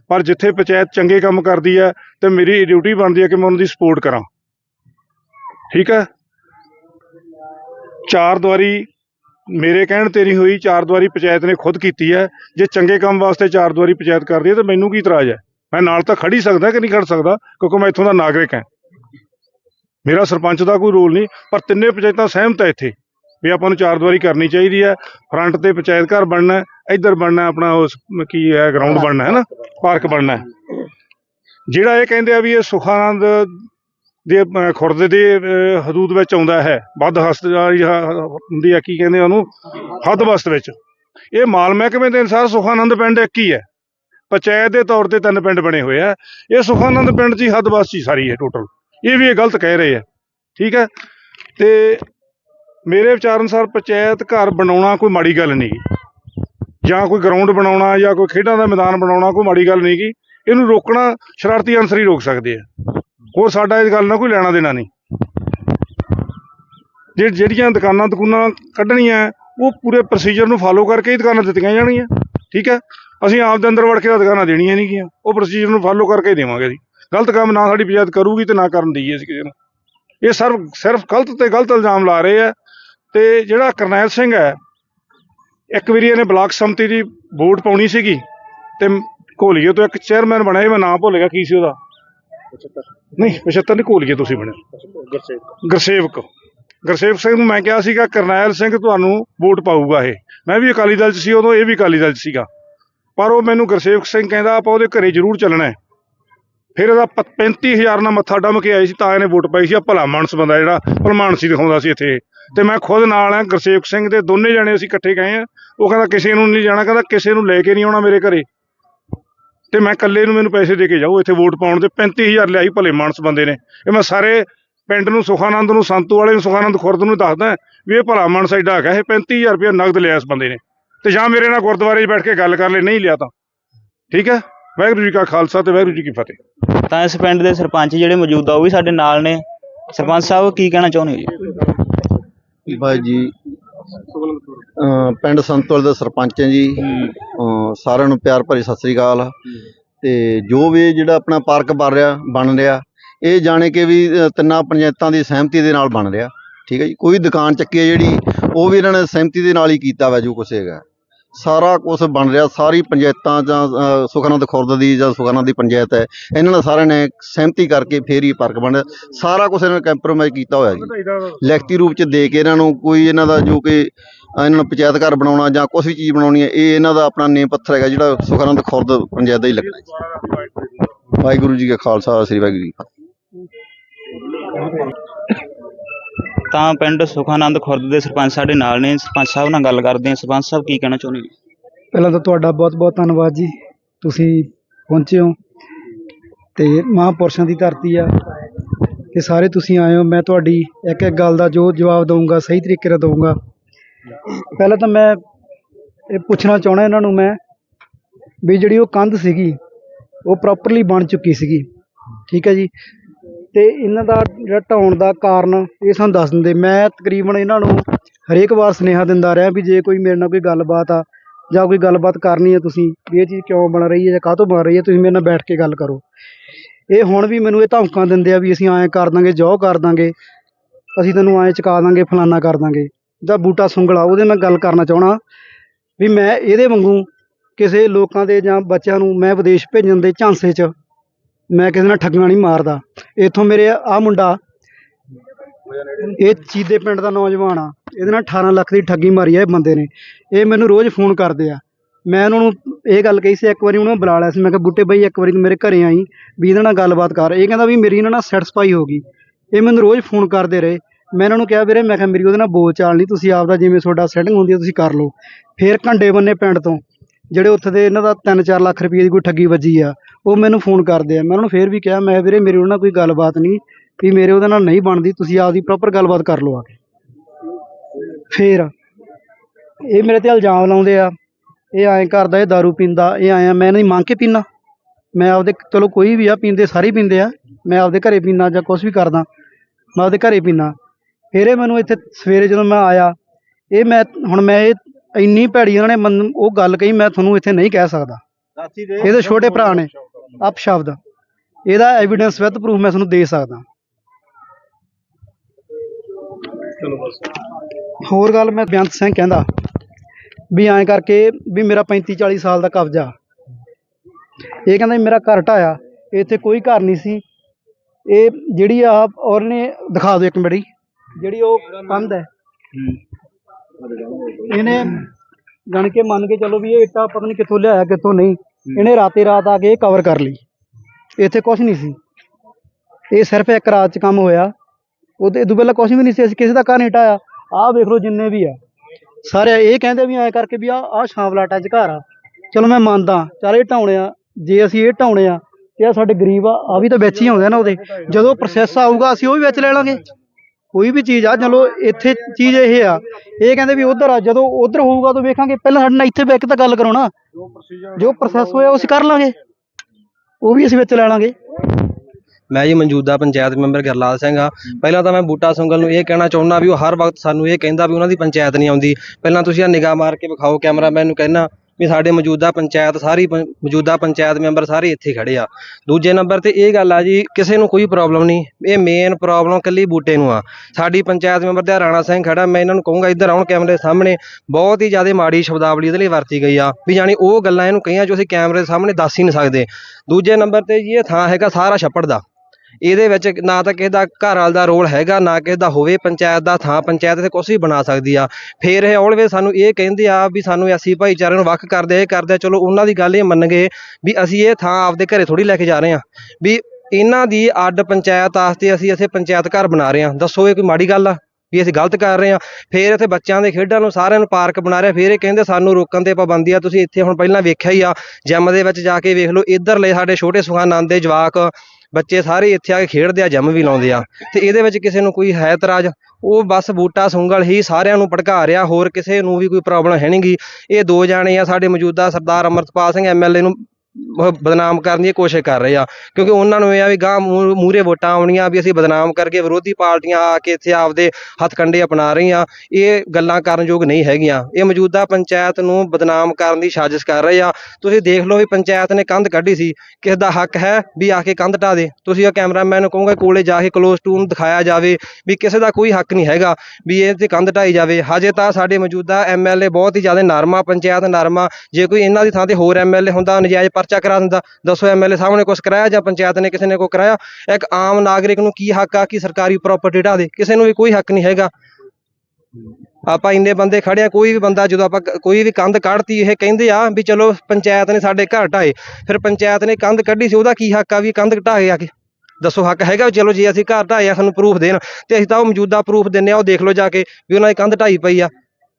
E: ਪਰ ਜਿੱਥੇ ਪੰਚਾਇਤ ਚੰਗੇ ਕੰਮ ਕਰਦੀ ਹੈ, ਤੇ ਮੇਰੀ ਡਿਊਟੀ ਬਣਦੀ ਹੈ ਕਿ ਮੈਂ ਉਹਨਾਂ ਦੀ ਸਪੋਰਟ ਕਰਾਂ। ਠੀਕ ਹੈ? ਚਾਰ ਦੁਆਰੀ ਮੇਰੇ ਕਹਿਣ ਤੇ ਨਹੀਂ ਹੋਈ ਚਾਰ ਦੁਆਰੀ ਪੰਚਾਇਤ ਨੇ ਖੁਦ ਕੀਤੀ ਹੈ। ਜੇ ਚੰਗੇ ਕੰਮ ਵਾਸਤੇ ਚਾਰ ਦੁਆਰੀ ਪੰਚਾਇਤ ਕਰਦੀ ਹੈ ਤਾਂ ਮੈਨੂੰ ਕੀ ਇਤਰਾਜ਼ ਹੈ? ਮੈਂ ਨਾਲ ਤਾਂ ਖੜੀ ਸਕਦਾ ਕਿ ਨਹੀਂ ਖੜ ਸਕਦਾ ਕਿਉਂਕਿ ਮੈਂ ਇੱਥੋਂ ਦਾ ਨਾਗਰਿਕ ਹਾਂ। ਮੇਰਾ ਸਰਪੰਚ ਦਾ ਕੋਈ ਰੋਲ ਨਹੀਂ ਪਰ ਤਿੰਨੇ ਪੰਚਾਇਤਾਂ ਸਹਿਮਤ ਹੈ ਇੱਥੇ ਵੀ ਆਪਾਂ ਨੂੰ ਚਾਰ ਦੁਆਰੀ ਕਰਨੀ ਚਾਹੀਦੀ ਹੈ। ਫਰੰਟ ਤੇ ਪੰਚਾਇਤ ਘਰ ਬਣਨਾ ਹੈ, ਇੱਧਰ ਬਣਨਾ ਆਪਣਾ ਉਸ ਕੀ ਹੈ ਗਰਾਊਂਡ ਬਣਨਾ ਹੈ ਨਾ ਪਾਰਕ ਬਣਨਾ ਹੈ। ਜਿਹੜਾ ਇਹ ਕਹਿੰਦੇ ਆ ਵੀ ਇਹ ਸੁਖਾਨੰਦ ਦੇ ਅਹ, ਖੁਰਦ ਦੇ ਹਦੂਦ ਵਿੱਚ ਆਉਂਦਾ ਹੈ। ਵੱਧ ਹਸਤਦਾਰੀ ਹੁੰਦੀ ਹੈ ਕੀ ਕਹਿੰਦੇ ਉਹਨੂੰ? ਹੱਦ ਬਸਤ ਵਿੱਚ। ਇਹ ਮਾਲ ਮਹਿਕਮੇ ਦੇ ਅਨੁਸਾਰ ਸੁਖਾਨੰਦ ਪਿੰਡ ਇੱਕ ਹੀ ਹੈ। ਪੰਚਾਇਤ ਦੇ ਤੌਰ ਤੇ ਤਿੰਨ ਪਿੰਡ ਬਣੇ ਹੋਏ ਆ। ਇਹ ਸੁਖਾਨੰਦ ਪਿੰਡ ਦੀ ਹੱਦ ਬਸਤ ਹੀ ਸਾਰੀ ਹੈ ਟੋਟਲ ਇਹ ਵੀ ਇਹ ਗਲਤ ਕਹਿ ਰਹੇ ਆ। ਠੀਕ ਹੈ? ਤੇ ਮੇਰੇ ਵਿਚਾਰ ਅਨੁਸਾਰ ਪੰਚਾਇਤ ਘਰ ਬਣਾਉਣਾ ਕੋਈ ਮਾੜੀ ਗੱਲ ਨਹੀਂ। ਗੀ ਜਾਂ ਕੋਈ ਗਰਾਊਂਡ ਬਣਾਉਣਾ ਜਾਂ ਕੋਈ ਖੇਡਾਂ ਦਾ ਮੈਦਾਨ ਬਣਾਉਣਾ ਕੋਈ ਮਾੜੀ ਗੱਲ ਨਹੀਂ। ਗੀ ਇਹਨੂੰ ਰੋਕਣਾ ਸ਼ਰਾਰਤੀ ਅਨਸਰ ਹੀ ਰੋਕ ਸਕਦੇ ਆ। ਹੋਰ ਸਾਡਾ ਇਸ ਗੱਲ ਨਾਲ ਕੋਈ ਲੈਣਾ ਦੇਣਾ ਨਹੀਂ। ਜੇ ਜਿਹੜੀਆਂ ਦੁਕਾਨਾਂ ਦੁਕਾਨਾਂ ਕੱਢਣੀਆਂ ਉਹ ਪੂਰੇ ਪ੍ਰੋਸੀਜਰ ਨੂੰ ਫਾਲੋ ਕਰਕੇ ਹੀ ਦੁਕਾਨਾਂ ਦਿੱਤੀਆਂ ਜਾਣਗੀਆਂ। ਠੀਕ ਹੈ? ਅਸੀਂ ਆਪ ਦੇ ਅੰਦਰ ਵੜ ਕੇ ਤਾਂ ਦੁਕਾਨਾਂ ਦੇਣੀਆਂ ਨਹੀਂ ਗੀਆਂ। ਉਹ ਪ੍ਰੋਸੀਜਰ ਨੂੰ ਫਾਲੋ ਕਰਕੇ ਹੀ ਦੇਵਾਂਗੇ ਜੀ ਗਲਤ ਕੰਮ ਨਾ ਸਾਡੀ ਪੰਚਾਇਤ ਕਰੂਗੀ ਤੇ ਨਾ ਕਰਨ ਦਈਏ ਅਸੀਂ ਕਿਸੇ ਨੂੰ। ਇਹ ਸਿਰਫ ਸਿਰਫ ਗਲਤ ਤੇ ਗਲਤ ਇਲਜ਼ਾਮ ਲਾ ਰਹੇ ਆ। ਤੇ ਜਿਹੜਾ ਕਰਨੈਲ ਸਿੰਘ ਹੈ ਇੱਕ ਵਾਰੀ ਇਹਨੇ ਬਲਾਕ ਸੰਮਤੀ ਦੀ ਵੋਟ ਪਾਉਣੀ ਸੀਗੀ। ਤੇ ਘੋਲੀਏ ਤੋਂ ਇੱਕ ਚੇਅਰਮੈਨ ਬਣਿਆ ਸੀ, ਮੈਂ ਨਾਮ ਭੁੱਲ ਗਿਆ ਕੀ ਸੀ ਉਹਦਾ? ਨਹੀਂ 75 ਨਹੀਂ ਘੋਲੀਏ ਤੁਸੀਂ ਬਣੇ ਗੁਰਸੇਵਕ। ਗੁਰਸੇਵਕ ਸਿੰਘ ਨੂੰ ਮੈਂ ਕਿਹਾ ਸੀਗਾ, ਕਰਨੈਲ ਸਿੰਘ ਤੁਹਾਨੂੰ ਵੋਟ ਪਾਊਗਾ ਇਹ। ਮੈਂ ਵੀ ਅਕਾਲੀ ਦਲ 'ਚ ਸੀ, ਉਦੋਂ ਇਹ ਵੀ ਅਕਾਲੀ ਦਲ 'ਚ ਸੀਗਾ। ਪਰ ਉਹ ਮੈਨੂੰ ਗੁਰਸੇਵਕ ਸਿੰਘ ਕਹਿੰਦਾ, ਆਪਾਂ ਉਹਦੇ ਘਰੇ ਜ਼ਰੂਰ ਚੱਲਣਾ ਹੈ। ਫਿਰ ਇਹਦਾ ਪ- 35000 ਨਾਲ ਮੱਥਾ ਡੰਮ ਕੇ ਆਏ ਸੀ, ਤਾਂ ਇਹਨੇ ਵੋਟ ਪਾਈ ਸੀ। ਆ ਭਲਾ ਮਾਨਸ ਬੰਦਾ ਜਿਹੜਾ, ਭਲਮਾਨ ਸੀ ਦਿਖਾਉਂਦਾ ਸੀ ਇੱਥੇ। ਤੇ ਮੈਂ ਖੁਦ ਨਾਲ ਆ ਗੁਰਸੇਵਕ ਸਿੰਘ ਦੇ ਦੋਨੇ ਜਣੇ ਅਸੀਂ ਇਕੱਠੇ ਗਏ ਆ ਉਹ ਕਹਿੰਦਾ, ਕਿਸੇ ਨੂੰ ਨਹੀਂ ਜਾਣਾ। ਕਹਿੰਦਾ, ਕਿਸੇ ਨੂੰ ਲੈ ਕੇ ਨਹੀਂ ਆਉਣਾ ਮੇਰੇ ਘਰੇ। ਤੇ ਮੈਂ ਇਕੱਲੇ ਨੂੰ ਮੈਨੂੰ ਪੈਸੇ ਦੇ ਕੇ ਜਾਓ ਇੱਥੇ ਵੋਟ ਪਾਉਣ ਦੇ 35000 ਲਿਆਈ ਭਲੇ ਮਾਨਸ ਬੰਦੇ ਨੇ। ਇਹ ਮੈਂ ਸਾਰੇ ਪਿੰਡ ਨੂੰ ਸੁਖਾਨੰਦ ਨੂੰ ਸੰਤੂ ਵਾਲੇ ਨੂੰ ਸੁਖਾਨੰਦ ਖੁਰਦ ਨੂੰ ਦੱਸਦਾ ਵੀ ਇਹ ਭਲਾ ਮਾਨਸ ਐਡਾ ਹੈਗਾ ਇਹ 35000 ਰੁਪਏ ਨਗਦ ਲਿਆ ਇਸ ਬੰਦੇ ਨੇ। ਤੇ ਜਾਂ ਮੇਰੇ ਨਾਲ ਗੁਰਦੁਆਰੇ 'ਚ ਬੈਠ ਕੇ ਗੱਲ ਕਰ ਲੈ ਨਹੀਂ ਲਿਆ ਤਾਂ। ਠੀਕ ਹੈ? ਵਾਹਿਗੁਰੂ ਜੀ ਕਾ ਖਾਲਸਾ ਤੇ ਵਾਹਿਗੁਰੂ ਜੀ ਕੀ ਫਤਿਹ।
C: ਤਾਂ ਇਸ ਪਿੰਡ ਦੇ ਸਰਪੰਚ ਜਿਹੜੇ ਮੌਜੂਦਾ ਉਹ ਵੀ ਸਾਡੇ ਨਾਲ ਨੇ। ਸਰਪੰਚ ਸਾਹਿਬ ਕੀ ਕਹਿਣਾ ਚਾਹੁੰਦੇ ਹੋ ਜੀ?
I: ਬਾਈ ਜੀ ਪਿੰਡ ਸੰਤੋਲ ਦੇ ਸਰਪੰਚ ਹੈ ਜੀ। ਸਾਰਿਆਂ ਨੂੰ ਪਿਆਰ ਭਰੀ ਸਤਿ ਸ੍ਰੀ ਅਕਾਲ। ਤੇ ਜੋ ਵੀ ਜਿਹੜਾ ਆਪਣਾ ਪਾਰਕ ਬਣ ਰਿਹਾ ਬਣ ਰਿਹਾ ਇਹ ਜਾਣੇ ਕਿ ਵੀ ਤਿੰਨਾਂ ਪੰਚਾਇਤਾਂ ਦੀ ਸਹਿਮਤੀ ਦੇ ਨਾਲ ਬਣ ਰਿਹਾ। ਠੀਕ ਹੈ ਜੀ। ਕੋਈ ਦੁਕਾਨ ਚੱਕੀ ਹੈ ਜਿਹੜੀ ਉਹ ਵੀ ਇਹਨਾਂ ਨੇ ਸਹਿਮਤੀ ਦੇ ਨਾਲ ਹੀ ਕੀਤਾ ਵਾ ਜੋ ਕੁਛ ਹੈਗਾ। ਸਾਰਾ ਕੁਝ ਬਣ ਰਿਹਾ ਸਾਰੀ ਪੰਚਾਇਤਾਂ ਜਾਂ ਸੁਖਾਨੰਦ ਖੁਰਦ ਦੀ ਜਾਂ ਸੁਖਾਨੰਦ ਦੀ ਪੰਚਾਇਤ ਹੈ। ਇਹਨਾਂ ਨੇ ਸਾਰਿਆਂ ਨੇ ਸਹਿਮਤੀ ਕਰਕੇ ਫੇਰ ਹੀ ਪਾਰਕ ਬਣ ਰਿਹਾ। ਸਾਰਾ ਕੁਝ ਇਹਨਾਂ ਨੇ ਕੰਪਰੋਮਾਈਜ਼ ਕੀਤਾ ਹੋਇਆ ਜੀ। ਲਿਖਤੀ ਰੂਪ ਚ ਦੇ ਕੇ ਇਹਨਾਂ ਨੂੰ ਕੋਈ ਇਹਨਾਂ ਦਾ ਜੋ ਕਿ ਇਹਨਾਂ ਨੂੰ ਪੰਚਾਇਤ ਘਰ ਬਣਾਉਣਾ ਜਾਂ ਕੁਛ ਵੀ ਚੀਜ਼ ਬਣਾਉਣੀ ਹੈ ਇਹ ਇਹਨਾਂ ਦਾ ਆਪਣਾ ਨੇਮ ਪੱਥਰ ਹੈਗਾ ਜਿਹੜਾ ਸੁਖਾਨੰਦ ਖੁਰਦ ਪੰਚਾਇਤ ਦਾ ਹੀ ਲੱਗਣਾ ਜੀ। ਵਾਹਿਗੁਰੂ ਜੀ ਕਾ ਖਾਲਸਾ ਸ੍ਰੀ ਵਾਹਿਗੁਰੂ ਜੀ
C: ਤਾਂ ਪਿੰਡ ਸੁਖਾਨੰਦ ਖੁਰਦ ਦੇ ਸਰਪੰਚ ਸਾਡੇ ਨਾਲ ਨੇ। ਸਰਪੰਚ ਸਾਹਿਬ ਨਾਲ ਗੱਲ ਕਰਦੇ ਹਾਂ। ਸਰਪੰਚ ਸਾਹਿਬ, ਕੀ ਕਹਿਣਾ ਚਾਹੁੰਦੇ ਹੋ?
F: ਪਹਿਲਾਂ ਤਾਂ ਤੁਹਾਡਾ ਬਹੁਤ-ਬਹੁਤ ਧੰਨਵਾਦ ਜੀ। ਤੁਸੀਂ ਪਹੁੰਚੇ ਹੋ ਤੇ ਮਹਾਂਪੁਰਸ਼ਾਂ ਦੀ ਧਰਤੀ ਆ ਤੇ ਸਾਰੇ ਤੁਸੀਂ ਆਏ ਹੋ। ਮੈਂ ਤੁਹਾਡੀ ਇੱਕ ਇੱਕ ਗੱਲ ਦਾ ਜੋ ਜਵਾਬ ਦਊਂਗਾ, ਸਹੀ ਤਰੀਕੇ ਨਾਲ ਦਊਂਗਾ। ਪਹਿਲਾਂ ਤਾਂ ਮੈਂ ਇਹ ਪੁੱਛਣਾ ਚਾਹਣਾ ਇਹਨਾਂ ਨੂੰ ਮੈਂ ਵੀ ਜਿਹੜੀ ਉਹ ਕੰਧ ਸੀਗੀ, ਉਹ ਪ੍ਰੋਪਰਲੀ ਬਣ ਚੁੱਕੀ ਸੀਗੀ। ਠੀਕ ਹੈ ਜੀ। ਤੇ ਇਹਨਾਂ ਦਾ ਜਿਹੜਾ ਢਾਉਣ ਦਾ ਕਾਰਨ ਇਹ ਸਾਨੂੰ ਦੱਸ ਦਿੰਦੇ। ਮੈਂ ਤਕਰੀਬਨ ਇਹਨਾਂ ਨੂੰ ਹਰੇਕ ਵਾਰ ਸੁਨੇਹਾ ਦਿੰਦਾ ਰਿਹਾ ਵੀ ਜੇ ਕੋਈ ਮੇਰੇ ਨਾਲ ਕੋਈ ਗੱਲਬਾਤ ਆ ਜਾਂ ਕੋਈ ਗੱਲਬਾਤ ਕਰਨੀ ਹੈ ਤੁਸੀਂ ਵੀ ਇਹ ਚੀਜ਼ ਕਿਉਂ ਬਣ ਰਹੀ ਹੈ ਜਾਂ ਕਾਹਤੋਂ ਬਣ ਰਹੀ ਹੈ, ਤੁਸੀਂ ਮੇਰੇ ਨਾਲ ਬੈਠ ਕੇ ਗੱਲ ਕਰੋ। ਇਹ ਹੁਣ ਵੀ ਮੈਨੂੰ ਇਹ ਧਮਕਾਂ ਦਿੰਦੇ ਆ ਵੀ ਅਸੀਂ ਐਂ ਕਰ ਦਾਂਗੇ, ਜੋ ਕਰ ਦਾਂਗੇ, ਅਸੀਂ ਤੈਨੂੰ ਐਂ ਚੁਕਾ ਦਾਂਗੇ, ਫਲਾਨਾ ਕਰ ਦਾਂਗੇ। ਜਾਂ ਬੂਟਾ ਸੁੰਗਲਾ, ਉਹਦੇ ਨਾਲ ਗੱਲ ਕਰਨਾ ਚਾਹਣਾ ਵੀ ਮੈਂ ਇਹਦੇ ਵਾਂਗੂ ਕਿਸੇ ਲੋਕਾਂ ਦੇ ਜਾਂ ਬੱਚਿਆਂ ਨੂੰ ਮੈਂ ਵਿਦੇਸ਼ ਭੇਜਣ ਦੇ ਝਾਂਸੇ 'ਚ ਮੈਂ ਕਿਸੇ ਨਾਲ ਠੱਗੀਆਂ ਨਹੀਂ ਮਾਰਦਾ। ਇੱਥੋਂ ਮੇਰੇ ਆ ਮੁੰਡਾ, ਇਹ ਚੀਦੇ ਪਿੰਡ ਦਾ ਨੌਜਵਾਨ ਆ। ਇਹਦੇ ਨਾਲ 18 ਲੱਖ ਦੀ ਠੱਗੀ ਮਾਰੀ ਆ ਇਹ ਬੰਦੇ ਨੇ। ਇਹ ਮੈਨੂੰ ਰੋਜ਼ ਫੋਨ ਕਰਦੇ ਆ। ਮੈਂ ਉਹਨਾਂ ਨੂੰ ਇਹ ਗੱਲ ਕਹੀ ਸੀ, ਇੱਕ ਵਾਰੀ ਉਹਨਾਂ ਨੂੰ ਬੁਲਾ ਲਿਆ ਸੀ। ਮੈਂ ਕਿਹਾ ਬੁੱਟੇ ਬਾਈ, ਇੱਕ ਵਾਰੀ ਤੂੰ ਮੇਰੇ ਘਰੇ ਆਈ ਵੀ ਇਹਦੇ ਨਾਲ ਗੱਲਬਾਤ ਕਰ। ਇਹ ਕਹਿੰਦਾ ਵੀ ਮੇਰੀ ਇਹਨਾਂ ਨਾਲ ਸੈਟੀਸਫਾਈ ਹੋ ਗਈ। ਇਹ ਮੈਨੂੰ ਰੋਜ਼ ਫੋਨ ਕਰਦੇ ਰਹੇ। ਮੈਂ ਇਹਨਾਂ ਨੂੰ ਕਿਹਾ, ਵੀਰੇ, ਮੈਂ ਕਿਹਾ, ਮੇਰੀ ਉਹਦੇ ਨਾਲ ਬੋਲ ਚਾਲ ਨਹੀਂ। ਤੁਸੀਂ ਆਪਦਾ ਜਿਵੇਂ ਤੁਹਾਡਾ ਸੈਟਿੰਗ ਹੁੰਦੀ ਹੈ ਤੁਸੀਂ ਕਰ ਲਓ। ਫਿਰ ਘੰਡੇ ਬੰਨੇ ਪਿੰਡ ਤੋਂ ਜਿਹੜੇ ਉੱਥੇ ਦੇ ਇਹਨਾਂ ਦਾ 3-4 ਲੱਖ ਰੁਪਏ ਦੀ ਕੋਈ ਠੱਗੀ ਵੱਜੀ ਆ, ਉਹ ਮੈਨੂੰ ਫੋਨ ਕਰਦੇ ਆ। ਮੈਂ ਉਹਨਾਂ ਨੂੰ ਫੇਰ ਵੀ ਕਿਹਾ, ਮੈਂ ਵੀਰੇ ਮੇਰੀ ਉਹਨਾਂ ਨਾਲ ਕੋਈ ਗੱਲਬਾਤ ਨਹੀਂ, ਵੀ ਮੇਰੇ ਉਹਦੇ ਨਾਲ ਨਹੀਂ ਬਣਦੀ, ਤੁਸੀਂ ਆਪਦੀ ਪ੍ਰੋਪਰ ਗੱਲਬਾਤ ਕਰ ਲਓ ਆ ਕੇ। ਫੇਰ ਇਹ ਮੇਰੇ ਤੇ ਇਲਜ਼ਾਮ ਲਾਉਂਦੇ ਆ, ਇਹ ਐਂ ਕਰਦਾ, ਇਹ दारू ਪੀਂਦਾ, ਇਹ ਆਇਆ ਮੈਂ ਇਹਨਾਂ ਦੀ ਮੰਗ ਕੇ ਪੀਣਾ ਮੈਂ ਆਪਦੇ ਚਲੋ ਕੋਈ ਵੀ ਆ, ਪੀਂਦੇ ਸਾਰੇ ਪੀਂਦੇ ਆ, ਮੈਂ ਆਪਦੇ ਘਰੇ ਪੀਣਾ ਜਾਂ ਕੁਝ ਵੀ ਕਰਦਾ, ਮੈਂ ਆਪਦੇ ਘਰੇ ਪੀਣਾ ਫਿਰ ਇਹ ਮੈਨੂੰ ਇੱਥੇ ਸਵੇਰੇ ਜਦੋਂ ਮੈਂ ਆਇਆ, ਇਹ ਮੈਂ, ਹੁਣ ਮੈਂ ਇਹ ਇੰਨੀ ਭੈੜੀ ਉਹਨਾਂ ਨੇ ਮੈਨੂੰ ਉਹ ਗੱਲ ਕਹੀ ਮੈਂ ਤੁਹਾਨੂੰ ਇੱਥੇ ਨਹੀਂ ਕਹਿ ਸਕਦਾ। ਇਹਦੇ ਛੋਟੇ ਭਰਾ ਨੇ ਅਪ ਸ਼ਬਦ ਇਹਦਾ ਐਵੀਡੈਂਸ ਵਿਦ ਪ੍ਰੂਫ ਮੈਂ ਤੁਹਾਨੂੰ ਦੇ ਸਕਦਾ। ਹੋਰ ਗੱਲ ਮੈਂ ਬੇਅੰਤ ਸਿੰਘ ਕਹਿੰਦਾ ਵੀ ਐਂ ਕਰਕੇ ਵੀ ਮੇਰਾ 35 40 ਸਾਲ ਦਾ ਕਬਜ਼ਾ। ਇਹ ਕਹਿੰਦਾ ਵੀ ਮੇਰਾ ਘਰ ਢਾਇਆ ਇੱਥੇ ਕੋਈ ਘਰ ਨਹੀਂ ਸੀ। ਇਹ ਜਿਹੜੀ ਆ ਔਰ ਨੇ ਦਿਖਾ ਦਿਓ ਇੱਕ ਮਿੰਟ ਜਿਹੜੀ ਉਹ ਕੰਧ ਹੈ। ਇਹਨੇ ਜਾਣ ਕੇ ਮੰਨ ਕੇ ਚੱਲੋ ਵੀ ਇਹ ਇੱਟਾ ਪਤਾ ਨਹੀਂ ਕਿੱਥੋਂ ਲਿਆਇਆ, ਕਿੱਥੋਂ ਨਹੀਂ। ਇਹਨੇ ਰਾਤੇ ਰਾਤ ਆ ਕੇ ਕਵਰ ਕਰ ਲਈ। ਇੱਥੇ ਕੁਝ ਨਹੀਂ ਸੀ। ਇਹ ਸਿਰਫ ਇੱਕ ਰਾਤ 'ਚ ਕੰਮ ਹੋਇਆ। ਉਹਦੇ ਤੋਂ ਪਹਿਲਾਂ ਕੁਝ ਵੀ ਨਹੀਂ ਸੀ। ਅਸੀਂ ਕਿਸੇ ਦਾ ਘਰ ਨਹੀਂ ਢਾਇਆ ਆਹ ਵੇਖ ਲਓ ਜਿੰਨੇ ਵੀ ਆ। ਸਾਰੇ ਇਹ ਕਹਿੰਦੇ ਵੀ ਐਂ ਕਰਕੇ ਵੀ ਆ, ਆਹ ਸ਼ਾਮਲਾਟਾਂ 'ਚ ਘਰ ਆ। ਚਲੋ ਮੈਂ ਮੰਨਦਾ। ਚੱਲ ਇਹ ਢਾਉਣੇ ਆ। ਜੇ ਅਸੀਂ ਇਹ ਢਾਉਣੇ ਆ, ਤੇ ਆ ਸਾਡੇ ਗਰੀਬ ਆ ਆ ਵੀ ਤਾਂ ਵਿੱਚ ਹੀ ਆਉਂਦੇ ਆ ਨਾ ਉਹਦੇ। ਜਦੋਂ ਪ੍ਰੋਸੈਸ ਆਊਗਾ, ਅਸੀਂ ਉਹ ਵੀ ਵਿੱਚ ਲੈ ਲਾਂਗੇ। ਕੋਈ ਵੀ ਚੀਜ਼ ਆ, ਚਲੋ ਇੱਥੇ ਚੀਜ਼ ਇਹ ਆ। ਇਹ ਕਹਿੰਦੇ ਵੀ ਉਧਰ ਆ, ਜਦੋਂ ਉਧਰ ਹੋਊਗਾ ਤਾਂ ਵੇਖਾਂਗੇ। ਪਹਿਲਾਂ ਸਾਡੇ ਨਾਲ ਇੱਥੇ ਬੈਠ ਤਾਂ ਗੱਲ ਕਰੋ ਨਾ। ਜੋ ਪ੍ਰੋਸੈਸ ਹੋਇਆ ਉਹ ਕਰ ਲਾਂਗੇ। ਉਹ ਵੀ ਅਸੀਂ ਵਿੱਚ ਲੈ ਲਾਂਗੇ।
G: ਮੈਂ ਜੀ ਮੌਜੂਦਾ ਪੰਚਾਇਤ ਮੈਂਬਰ ਗਰਲਾਲ ਸਿੰਘ ਆ। ਪਹਿਲਾਂ ਤਾਂ ਮੈਂ ਬੂਟਾ ਸੰਗਲ ਨੂੰ ਇਹ ਕਹਿਣਾ ਚਾਹੁੰਦਾ ਵੀ ਉਹ ਹਰ ਵਕਤ ਸਾਨੂੰ ਇਹ ਕਹਿੰਦਾ ਵੀ ਉਹਨਾਂ ਦੀ ਪੰਚਾਇਤ ਨਹੀਂ ਆਉਂਦੀ। ਪਹਿਲਾਂ ਤੁਸੀਂ ਆ ਨਿਗਾਹ ਮਾਰ ਕੇ ਵਿਖਾਓ, ਕੈਮਰਾਮੈਨ ਨੂੰ ਕਹਿਣਾ। ਵੀ ਸਾਡੇ ਮੌਜੂਦਾ ਪੰਚਾਇਤ, ਸਾਰੀ ਪੰ- ਮੌਜੂਦਾ ਪੰਚਾਇਤ ਮੈਂਬਰ ਸਾਰੇ ਇੱਥੇ ਖੜੇ ਆ। ਦੂਜੇ ਨੰਬਰ ਤੇ ਇਹ ਗੱਲ ਆ ਜੀ, ਕਿਸੇ ਨੂੰ ਕੋਈ ਪ੍ਰੋਬਲਮ ਨਹੀਂ। ਇਹ ਮੇਨ ਪ੍ਰੋਬਲਮ ਕੱਲੀ ਬੂਟੇ ਨੂੰ ਆ। ਸਾਡੀ ਪੰਚਾਇਤ ਮੈਂਬਰ ਤੇ ਰਾਣਾ ਸਿੰਘ ਖੜਾ, ਮੈਂ ਇਹਨਾਂ ਨੂੰ ਕਹੂੰਗਾ, ਇੱਧਰ ਆਉਣ ਕੈਮਰੇ ਸਾਹਮਣੇ। ਬਹੁਤ ਹੀ ਜ਼ਿਆਦਾ ਮਾੜੀ ਸ਼ਬਦਾਵਲੀ ਇਹਦੇ ਲਈ ਵਰਤੀ ਗਈ ਆ। ਵੀ ਜਾਣੀ ਉਹ ਗੱਲਾਂ ਇਹਨੂੰ ਕਹੀਆਂ ਜੋ ਅਸੀਂ ਕੈਮਰੇ ਦੇ ਸਾਹਮਣੇ ਦੱਸ ਹੀ ਨਹੀਂ ਸਕਦੇ। ਦੂਜੇ ਨੰਬਰ ਤੇ ਜੀ, ਇਹ ਥਾਂ ਹੈਗਾ ਸਾਰਾ ਛੱਪੜ ਦਾ। ਇਹਦੇ ਵਿੱਚ ਨਾ ਤਾਂ ਕਿਸੇ ਦਾ ਘਰ ਵਾਲ ਦਾ ਰੋਲ ਹੈਗਾ, ਨਾ ਕਿਸੇ ਦਾ ਹੋਵੇ ਪੰਚਾਇਤ ਦਾ ਥਾਂ ਪੰਚਾਇਤ ਤੇ ਕੁਛ ਵੀ ਬਣਾ ਸਕਦੀ ਆ। ਫੇਰ ਇਹ ਆਲਵੇ ਸਾਨੂੰ ਇਹ ਕਹਿੰਦੇ ਆ ਵੀ ਸਾਨੂੰ ਐਸੀ ਭਾਈਚਾਰੇ ਨੂੰ ਵੱਖ ਕਰਦੇ ਇਹ ਕਰਦੇ ਚਲੋ ਉਹਨਾਂ ਦੀ ਗੱਲ ਇਹ ਮੰਨਗੇ ਵੀ ਅਸੀਂ ਇਹ ਥਾਂ ਆਪਦੇ ਘਰੇ ਥੋੜੀ ਲੈ ਕੇ ਜਾ ਰਹੇ ਆ। ਵੀ ਇਹਨਾਂ ਦੀ ਅੱਡ ਪੰਚਾਇਤ ਵਾਸਤੇ ਅਸੀਂ ਇੱਥੇ ਪੰਚਾਇਤ ਘਰ ਬਣਾ ਰਹੇ ਆ। ਦੱਸੋ ਇਹ ਕੋਈ ਮਾੜੀ ਗੱਲ ਆ ਵੀ ਅਸੀਂ ਗਲਤ ਕਰ ਰਹੇ ਆ? ਫੇਰ ਇੱਥੇ ਬੱਚਿਆਂ ਦੇ ਖੇਡਾਂ ਨੂੰ ਸਾਰਿਆਂ ਨੂੰ ਪਾਰਕ ਬਣਾ ਰਿਹਾ ਫੇਰ ਇਹ ਕਹਿੰਦੇ ਸਾਨੂੰ ਰੋਕਣ ਤੇ ਪਾਬੰਦੀ ਆ। ਤੁਸੀਂ ਇੱਥੇ ਹੁਣ ਪਹਿਲਾਂ ਵੇਖਿਆ ਹੀ ਆ, ਜਿਮ ਦੇ ਵਿੱਚ ਜਾ ਕੇ ਵੇਖ ਲਓ, ਇੱਧਰਲੇ ਸਾਡੇ ਛੋਟੇ ਸੁਖਾਨੰਦ ਦੇ ਜਵਾਕ ਬੱਚੇ ਸਾਰੇ ਇੱਥੇ ਆ ਕੇ ਖੇਡਦੇ ਆ, ਜੰਮ ਵੀ ਲਾਉਂਦੇ ਆ। ਤੇ ਇਹਦੇ ਵਿੱਚ ਕਿਸੇ ਨੂੰ ਕੋਈ ਹੈ ਇਤਰਾਜ਼, ਉਹ ਬਸ ਬੂਟਾ ਸੁੰਗਲ ਹੀ ਸਾਰਿਆਂ ਨੂੰ ਭੜਕਾ ਰਿਹਾ, ਹੋਰ ਕਿਸੇ ਨੂੰ ਵੀ ਕੋਈ ਪ੍ਰੋਬਲਮ ਹੈ ਨਹੀਂਗੀ ਇਹ ਦੋ ਜਾਣੇ ਆ, ਸਾਡੇ ਮੌਜੂਦਾ ਸਰਦਾਰ ਅਮਰਤਪਾਲ ਸਿੰਘ ਐਮਐਲਏ ਨੂੰ ਬਦਨਾਮ ਕਰਨ ਦੀ ਕੋਸ਼ਿਸ਼ ਕਰ ਰਹੇ ਆ। ਕਿਉਂਕਿ ਉਹਨਾਂ ਨੂੰ ਇਹ ਆ ਵੀ ਗਾਂ ਮੂਰੇ ਵੋਟਾਂ ਆਉਣੀਆਂ ਵੀ ਅਸੀਂ ਬਦਨਾਮ ਕਰਕੇ ਵਿਰੋਧੀ ਪਾਰਟੀਆਂ ਆ ਕੇ ਇੱਥੇ ਆਪਦੇ ਹੱਥਕੰਡੇ ਅਪਣਾ ਰਹੀਆਂ ਇਹ ਗੱਲਾਂ ਕਰਨ ਯੋਗ ਨਹੀਂ ਹੈਗੀਆਂ। ਇਹ ਮੌਜੂਦਾ ਪੰਚਾਇਤ ਨੂੰ ਬਦਨਾਮ ਕਰਨ ਦੀ ਸਾਜ਼ਿਸ਼ ਕਰ ਰਹੇ ਆ। ਤੁਸੀਂ ਦੇਖ ਲਓ ਵੀ ਪੰਚਾਇਤ ਨੇ ਕੰਧ ਕੱਢੀ ਸੀ। ਕਿਸ ਦਾ ਹੱਕ ਹੈ ਵੀ ਆ ਕੇ ਕੰਧ ਢਾ ਦੇ? ਤੁਸੀਂ ਆ ਕੈਮਰਾਮੈਨ ਨੂੰ ਕਹੋਗੇ ਕੋਲੇ ਜਾ ਕੇ ਕਲੋਜ਼ ਟੂ ਨੂੰ ਦਿਖਾਇਆ ਜਾਵੇ ਵੀ ਕਿਸੇ ਦਾ ਕੋਈ ਹੱਕ ਨਹੀਂ ਹੈਗਾ ਵੀ ਇਹ ਤੇ ਕੰਧ ਢਾਈ ਜਾਵੇ। ਹਜੇ ਤਾਂ ਸਾਡੇ ਮੌਜੂਦਾ ਐਮਐਲਏ ਬਹੁਤ ਹੀ ਜ਼ਿਆਦਾ ਨਰਮਾ ਪੰਚਾਇਤ ਨਰਮਾ ਜੇ ਕੋਈ ਇਹਨਾਂ ਦੀ ਥਾਂ ਤੇ ਹੋਰ ਐਮਐਲਏ ਹੁੰਦਾ, ਨਜਾਇਜ਼ ਪਰਚਾ ਕਰਾ ਦਿੰਦਾ। ਦੱਸੋ ਐਮਐਲਏ ਸਾਹਮਣੇ ਕੁਛ ਕਰਾਇਆ ਜਾਂ ਪੰਚਾਇਤ ਨੇ ਕਿਸੇ ਨੇ ਕੋਈ ਕਰਾਇਆ? ਇੱਕ ਆਮ ਨਾਗਰਿਕ ਨੂੰ ਕੀ ਹੱਕ ਆ ਕਿ ਸਰਕਾਰੀ ਪ੍ਰਾਪਰਟੀ ਢਾ ਦੇ? ਕਿਸੇ ਨੂੰ ਵੀ ਕੋਈ ਹੱਕ ਨਹੀਂ ਹੈਗਾ। ਆਪਾਂ ਇੰਨੇ ਬੰਦੇ ਖੜੇ ਆ, ਕੋਈ ਵੀ ਬੰਦਾ ਜਦੋਂ ਆਪਾਂ ਕੋਈ ਵੀ ਕੰਧ ਕੱਢਤੀ, ਇਹ ਕਹਿੰਦੇ ਆ ਵੀ ਚਲੋ ਪੰਚਾਇਤ ਨੇ ਸਾਡੇ ਘਰ ਢਾਏ ਫਿਰ ਪੰਚਾਇਤ ਨੇ ਕੰਧ ਕੱਢੀ ਸੀ, ਉਹਦਾ ਕੀ ਹੱਕ ਆ ਵੀ ਕੰਧ ਢਾਏ ਆ ਕੇ? ਦੱਸੋ ਹੱਕ ਹੈਗਾ ਵੀ ਚਲੋ ਜੇ ਅਸੀਂ ਘਰ ਢਾਏ ਆ, ਸਾਨੂੰ ਪ੍ਰੂਫ ਦੇਣ। ਤੇ ਅਸੀਂ ਤਾਂ ਉਹ ਮੌਜੂਦਾ ਪ੍ਰੂਫ ਦਿੰਨੇ ਆ, ਉਹ ਦੇਖ ਲਓ ਜਾ ਕੇ ਵੀ ਉਹਨਾਂ ਦੀ ਕੰਧ ਢਾਈ ਪਈ ਆ।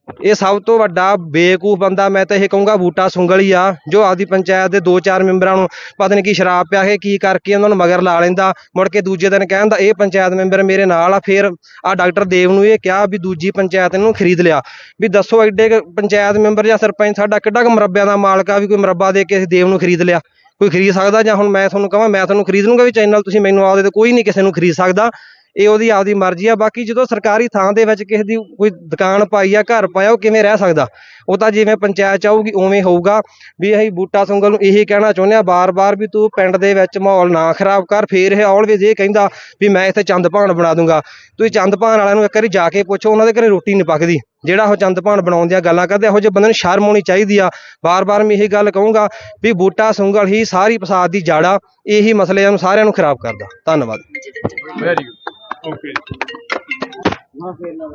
G: ਇਹ ਸਭ ਤੋਂ ਵੱਡਾ ਬੇਵਕੂਫ ਬੰਦਾ ਮੈਂ ਤਾਂ ਇਹ ਕਹੂੰਗਾ ਬੂਟਾ ਸੁੰਗਲ ਹੀ ਆ, ਜੋ ਆਪਦੀ ਪੰਚਾਇਤ ਦੇ ਦੋ ਚਾਰ ਮੈਂਬਰਾਂ ਨੂੰ ਪਤਾ ਨਹੀਂ ਕੀ ਸ਼ਰਾਬ ਪਿਆ ਕੇ ਕੀ ਕਰਕੇ ਉਹਨਾਂ ਨੂੰ ਮਗਰ ਲਾ ਲੈਂਦਾ, ਮੁੜ ਕੇ ਦੂਜੇ ਦਿਨ ਕਹਿੰਦਾ ਇਹ ਪੰਚਾਇਤ ਮੈਂਬਰ ਮੇਰੇ ਨਾਲ ਆ। ਫਿਰ ਆ ਡਾਕਟਰ ਦੇਵ ਨੂੰ ਇਹ ਕਿਹਾ ਵੀ ਦੂਜੀ ਪੰਚਾਇਤ ਇਹਨੂੰ ਖਰੀਦ ਲਿਆ। ਵੀ ਦੱਸੋ ਐਡੇ ਪੰਚਾਇਤ ਮੈਂਬਰ ਜਾਂ ਸਰਪੰਚ ਸਾਡਾ ਕਿੱਡਾ ਕੁ ਮੁਰੱਬਿਆਂ ਦਾ ਮਾਲਕ ਆ ਵੀ ਕੋਈ ਮੁਰੱਬਾ ਦੇ ਕੇ ਅਸੀਂ ਦੇਵ ਨੂੰ ਖਰੀਦ ਲਿਆ? ਕੋਈ ਖਰੀਦ ਸਕਦਾ ਜਾਂ ਹੁਣ ਮੈਂ ਤੁਹਾਨੂੰ ਕਹਾਂ, ਮੈਂ ਤੁਹਾਨੂੰ ਖਰੀਦ ਲੂੰਗਾ ਵੀ ਚੈਨਲ ਤੁਸੀਂ ਮੈਨੂੰ ਆਉਂਦੇ ਤੇ ਕੋਈ ਨਹੀਂ ਕਿਸੇ ਨੂੰ ਖਰੀਦ ਸਕਦਾ। ਇਹ ਉਹਦੀ ਆਪਦੀ ਮਰਜ਼ੀ ਆ, ਬਾਕੀ ਜਦੋਂ ਸਰਕਾਰੀ ਥਾਂ ਦੇ ਵਿੱਚ ਕਿਸੇ ਦੀ ਕੋਈ ਦੁਕਾਨ ਪਾਈ ਆ ਘਰ ਪਾਇਆ, ਉਹ ਕਿਵੇਂ ਰਹਿ ਸਕਦਾ? ਉਹ ਤਾਂ ਜਿਵੇਂ ਪੰਚਾਇਤ ਚਾਹੂਗੀ ਉਵੇਂ ਹੋਊਗਾ। ਵੀ ਅਸੀਂ ਬੂਟਾ ਸੰਗਲ ਨੂੰ ਇਹੀ ਕਹਿਣਾ ਚਾਹੁੰਦੇ ਆ, ਬਾਰ-ਬਾਰ ਵੀ ਤੂੰ ਪਿੰਡ ਦੇ ਵਿੱਚ ਮਾਹੌਲ ਨਾ ਖਰਾਬ ਕਰ, ਫੇਰ ਇਹ ਆਲਵੇਜ਼ ਇਹ ਕਹਿੰਦਾ ਵੀ ਮੈਂ ਇੱਥੇ ਚੰਦ ਭਾਣ ਬਣਾ ਦੂੰਗਾ। ਤੁਸੀਂ ਚੰਦ ਭਾਣ ਵਾਲਿਆਂ ਨੂੰ ਇੱਕ ਵਾਰੀ ਜਾ ਕੇ ਪੁੱਛੋ, ਉਹਨਾਂ ਦੇ ਘਰੇ ਰੋਟੀ ਨਹੀਂ ਪੱਕਦੀ। ਜਿਹੜਾ ਉਹ ਚੰਦ ਭਾਣ ਬਣਾਉਣ ਦੀਆਂ ਗੱਲਾਂ ਕਰਦੇ ਇਹੋ ਜਿਹੇ ਬੰਦੇ ਨੂੰ ਸ਼ਰਮ ਆਉਣੀ ਚਾਹੀਦੀ ਆ। ਬਾਰ-ਬਾਰ ਮੈਂ ਇਹੀ ਗੱਲ ਕਹੂੰਗਾ ਵੀ ਬੂਟਾ ਸੰਗਲ ਹੀ ਸਾਰੀ ਫਸਾਦ ਦੀ ਜਾੜਾ ਇਹੀ ਮਸਲਿਆਂ ਨੂੰ ਸਾਰਿਆਂ ਨੂੰ ਖਰਾਬ ਕਰਦਾ। ਧੰਨਵਾਦ।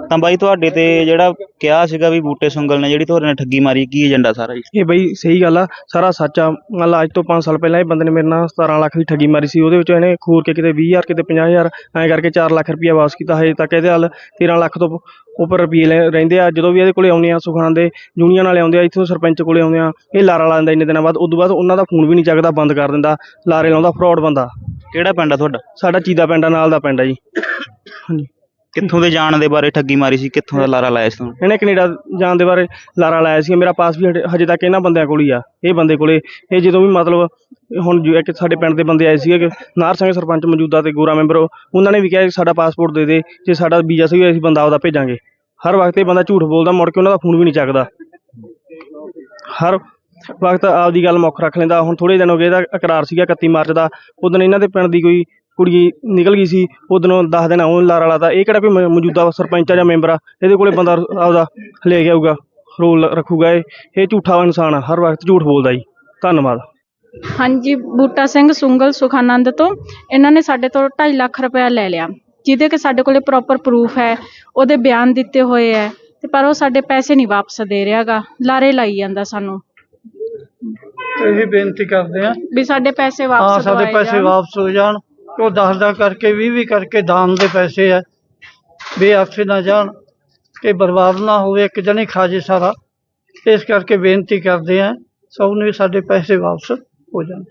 C: ਤਾਂ ਬਾਈ ਤੁਹਾਡੇ ਤੇ ਜਿਹੜਾ ਕਿਹਾ ਸੀਗਾ ਵੀ ਬੂਟੇ ਸੁੰਗਲ ਨੇ ਜਿਹੜੀ ਤੁਹਾਡੇ ਨਾਲ ਠੱਗੀ ਮਾਰੀ ਕੀ ਏਜੰਡਾ ਸਾਰਾ ਜੀ?
J: ਇਹ ਬਈ ਸਹੀ ਗੱਲ ਆ ਸਾਰਾ ਸੱਚ ਆ। ਮੰਨ ਲਾ ਅੱਜ ਤੋਂ 5 ਸਾਲ ਪਹਿਲਾਂ ਇਹ ਬੰਦੇ ਨੇ ਮੇਰੇ ਨਾਲ 17 ਲੱਖ ਦੀ ਠੱਗੀ ਮਾਰੀ ਸੀ ਉਹਦੇ ਵਿੱਚੋਂ ਇਹਨੇ ਖੂਰ ਕੇ ਕਿਤੇ 20000 ਕਿਤੇ 50000 ਐਂ ਕਰਕੇ 4 ਲੱਖ ਰੁਪਇਆ ਵਾਪਸ ਕੀਤਾ ਹਜੇ ਤੱਕ ਇਹਦੇ ਹੱਲ 13 ਲੱਖ ਤੋਂ ਉੱਪਰ ਰੁਪਏ ਰਹਿੰਦੇ ਆ। ਜਦੋਂ ਵੀ ਇਹਦੇ ਕੋਲੇ ਆਉਂਦੇ ਆ ਸੁਖਾਨ ਦੇ ਯੂਨੀਅਨ ਵਾਲੇ ਆਉਂਦੇ ਆ ਇੱਥੋਂ ਸਰਪੰਚ ਕੋਲੇ ਆਉਂਦੇ ਆ ਇਹ ਲਾਰਾ ਲਾ ਦਿੰਦਾ ਇੰਨੇ ਦਿਨਾਂ ਬਾਅਦ ਉਦੋਂ ਬਾਅਦ ਉਹਨਾਂ ਦਾ ਫੋਨ ਵੀ ਨਹੀਂ ਚੱਕਦਾ ਬੰਦ ਕਰ ਦਿੰਦਾ ਲਾਰੇ ਲਾਉਂਦਾ ਫਰਾਡ ਬੰਦਾ।
C: ਕਿਹੜਾ ਪਿੰਡ ਆ ਤੁਹਾਡਾ?
J: ਸਾਡਾ ਚੀਦਾ ਪਿੰਡ ਆ, ਨਾਲ ਦਾ ਪਿੰਡ ਆ ਜੀ। ਹਾਂਜੀ।
C: ਕਿੱਥੋਂ ਦੇ ਜਾਣ ਦੇ ਬਾਰੇ ਠੱਗੀ ਮਾਰੀ ਸੀ? ਕਿੱਥੋਂ ਦਾ ਲਾਰਾ ਲਾਇਆ ਸੀ ਤੁਹਾਨੂੰ?
J: ਇਹਨੇ ਕੈਨੇਡਾ ਜਾਣ ਦੇ ਬਾਰੇ ਲਾਰਾ ਲਾਇਆ ਸੀ। ਮੇਰਾ ਪਾਸ ਵੀ ਹਜੇ- ਹਜੇ ਤੱਕ ਇਹਨਾਂ ਬੰਦਿਆਂ ਕੋਲ ਹੀ ਆ। ਇਹ ਬੰਦੇ ਕੋਲੇ ਇਹ ਜਦੋਂ ਵੀ ਮਤਲਬ ਹੁਣ ਜੋ ਇੱਕ ਸਾਡੇ ਪਿੰਡ ਦੇ ਬੰਦੇ ਆਏ ਸੀਗੇ ਕਿ ਨਾਰ ਸਿੰਘ ਸਰਪੰਚ ਮੌਜੂਦਾ ਤੇ ਗੋਰਾ ਮੈਂਬਰ ਉਹਨਾਂ ਨੇ ਵੀ ਕਿਹਾ ਕਿ ਸਾਡਾ ਪਾਸਪੋਰਟ ਦੇ ਦੇ ਜੇ ਸਾਡਾ ਵੀਜ਼ਾ ਸਹੀ ਅਸੀਂ ਬੰਦਾ ਆਪਦਾ ਭੇਜਾਂਗੇ। ਹਰ ਵਕਤ ਇਹ ਬੰਦਾ ਝੂਠ ਬੋਲਦਾ ਮੁੜ ਕੇ ਉਹਨਾਂ ਦਾ ਫੋਨ ਵੀ ਨਹੀਂ ਚੱਕਦਾ। ਹਰ ਵਕਤ ਆਪਦੀ ਗੱਲ ਮੁੱਖ ਰੱਖ ਲੈਂਦਾ। ਹੁਣ ਥੋੜੇ ਦਿਨ ਹੋ ਗਏ ਇਹਦਾ ਇਕਰਾਰ ਸੀਗਾ 31 ਮਾਰਚ ਦਾ। ਉਦੋਂ ਇਹਨਾਂ ਦੇ ਪਿੰਡ ਦੀ ਕੋਈ ਕੁੜੀ ਨਿਕਲ ਗਈ ਸੀ ਉਦੋਂ 10 ਦਿਨ ਉਹ ਲਾਰਾ ਲਾਤਾ ਇਹ ਕਿਹੜਾ ਕੋਈ ਮ- ਮੌਜੂਦਾ ਸਰਪੰਚ ਆ ਜਾਂ ਮੈਂਬਰ ਆ ਇਹਦੇ ਕੋਲੇ ਬੰਦਾ ਆਪਦਾ ਲੈ ਕੇ ਆਊਗਾ ਰੋਲ ਰੱਖੂਗਾ ਇਹ ਇਹ ਝੂਠਾ ਇਨਸਾਨ ਆ ਹਰ ਵਕਤ ਝੂਠ ਬੋਲਦਾ ਜੀ ਧੰਨਵਾਦ
H: ਹਾਂਜੀ ਬੂਟਾ ਸਿੰਘ ਸੁੰਗਲ ਸੁਖਾਨੰਦ ਤੋਂ ਇਹਨਾਂ ਨੇ ਸਾਡੇ ਤੋਂ 2.5 ਲੱਖ ਰੁਪਇਆ ਲੈ ਲਿਆ ਜਿਹਦੇ ਕਿ ਸਾਡੇ ਕੋਲੇ ਪ੍ਰੋਪਰ ਪ੍ਰੂਫ ਹੈ ਉਹਦੇ ਬਿਆਨ ਦਿੱਤੇ ਹੋਏ ਹੈ ਤੇ ਪਰ ਉਹ ਸਾਡੇ ਪੈਸੇ ਨਹੀਂ ਵਾਪਸ ਦੇ ਰਿਹਾਗਾ ਲਾਰੇ ਲਾਈ ਜਾਂਦਾ ਸਾਨੂੰ
F: ਇਹ ਬੇਨਤੀ ਕਰਦੇ ਆ
H: ਵੀ ਸਾਡੇ ਪੈਸੇ
F: ਹਾਂ
H: ਵਾਪਸ
F: ਸਾਡੇ
H: ਦਵਾਏ
F: ਪੈਸੇ
H: ਜਾਣ।
F: ਵਾਪਸ ਹੋ ਜਾਣ ਉਹ 10 ਦਾ ਕਰਕੇ 20 ਵੀ ਕਰਕੇ ਦਾਨ ਦੇ ਪੈਸੇ ਆ। ਬੇਅਕਸੇ ਨਾ ਜਾਣ ਕਿ ਬਰਬਾਦ ਨਾ ਹੋਵੇ, ਇੱਕ ਜਣੇ ਖਾ ਜੇ ਸਾਰਾ। ਇਸ ਕਰਕੇ ਬੇਨਤੀ ਕਰਦੇ ਆ, ਸਭ ਨੂੰ ਵੀ ਸਾਡੇ ਪੈਸੇ ਵਾਪਸ ਹੋ ਜਾਣ।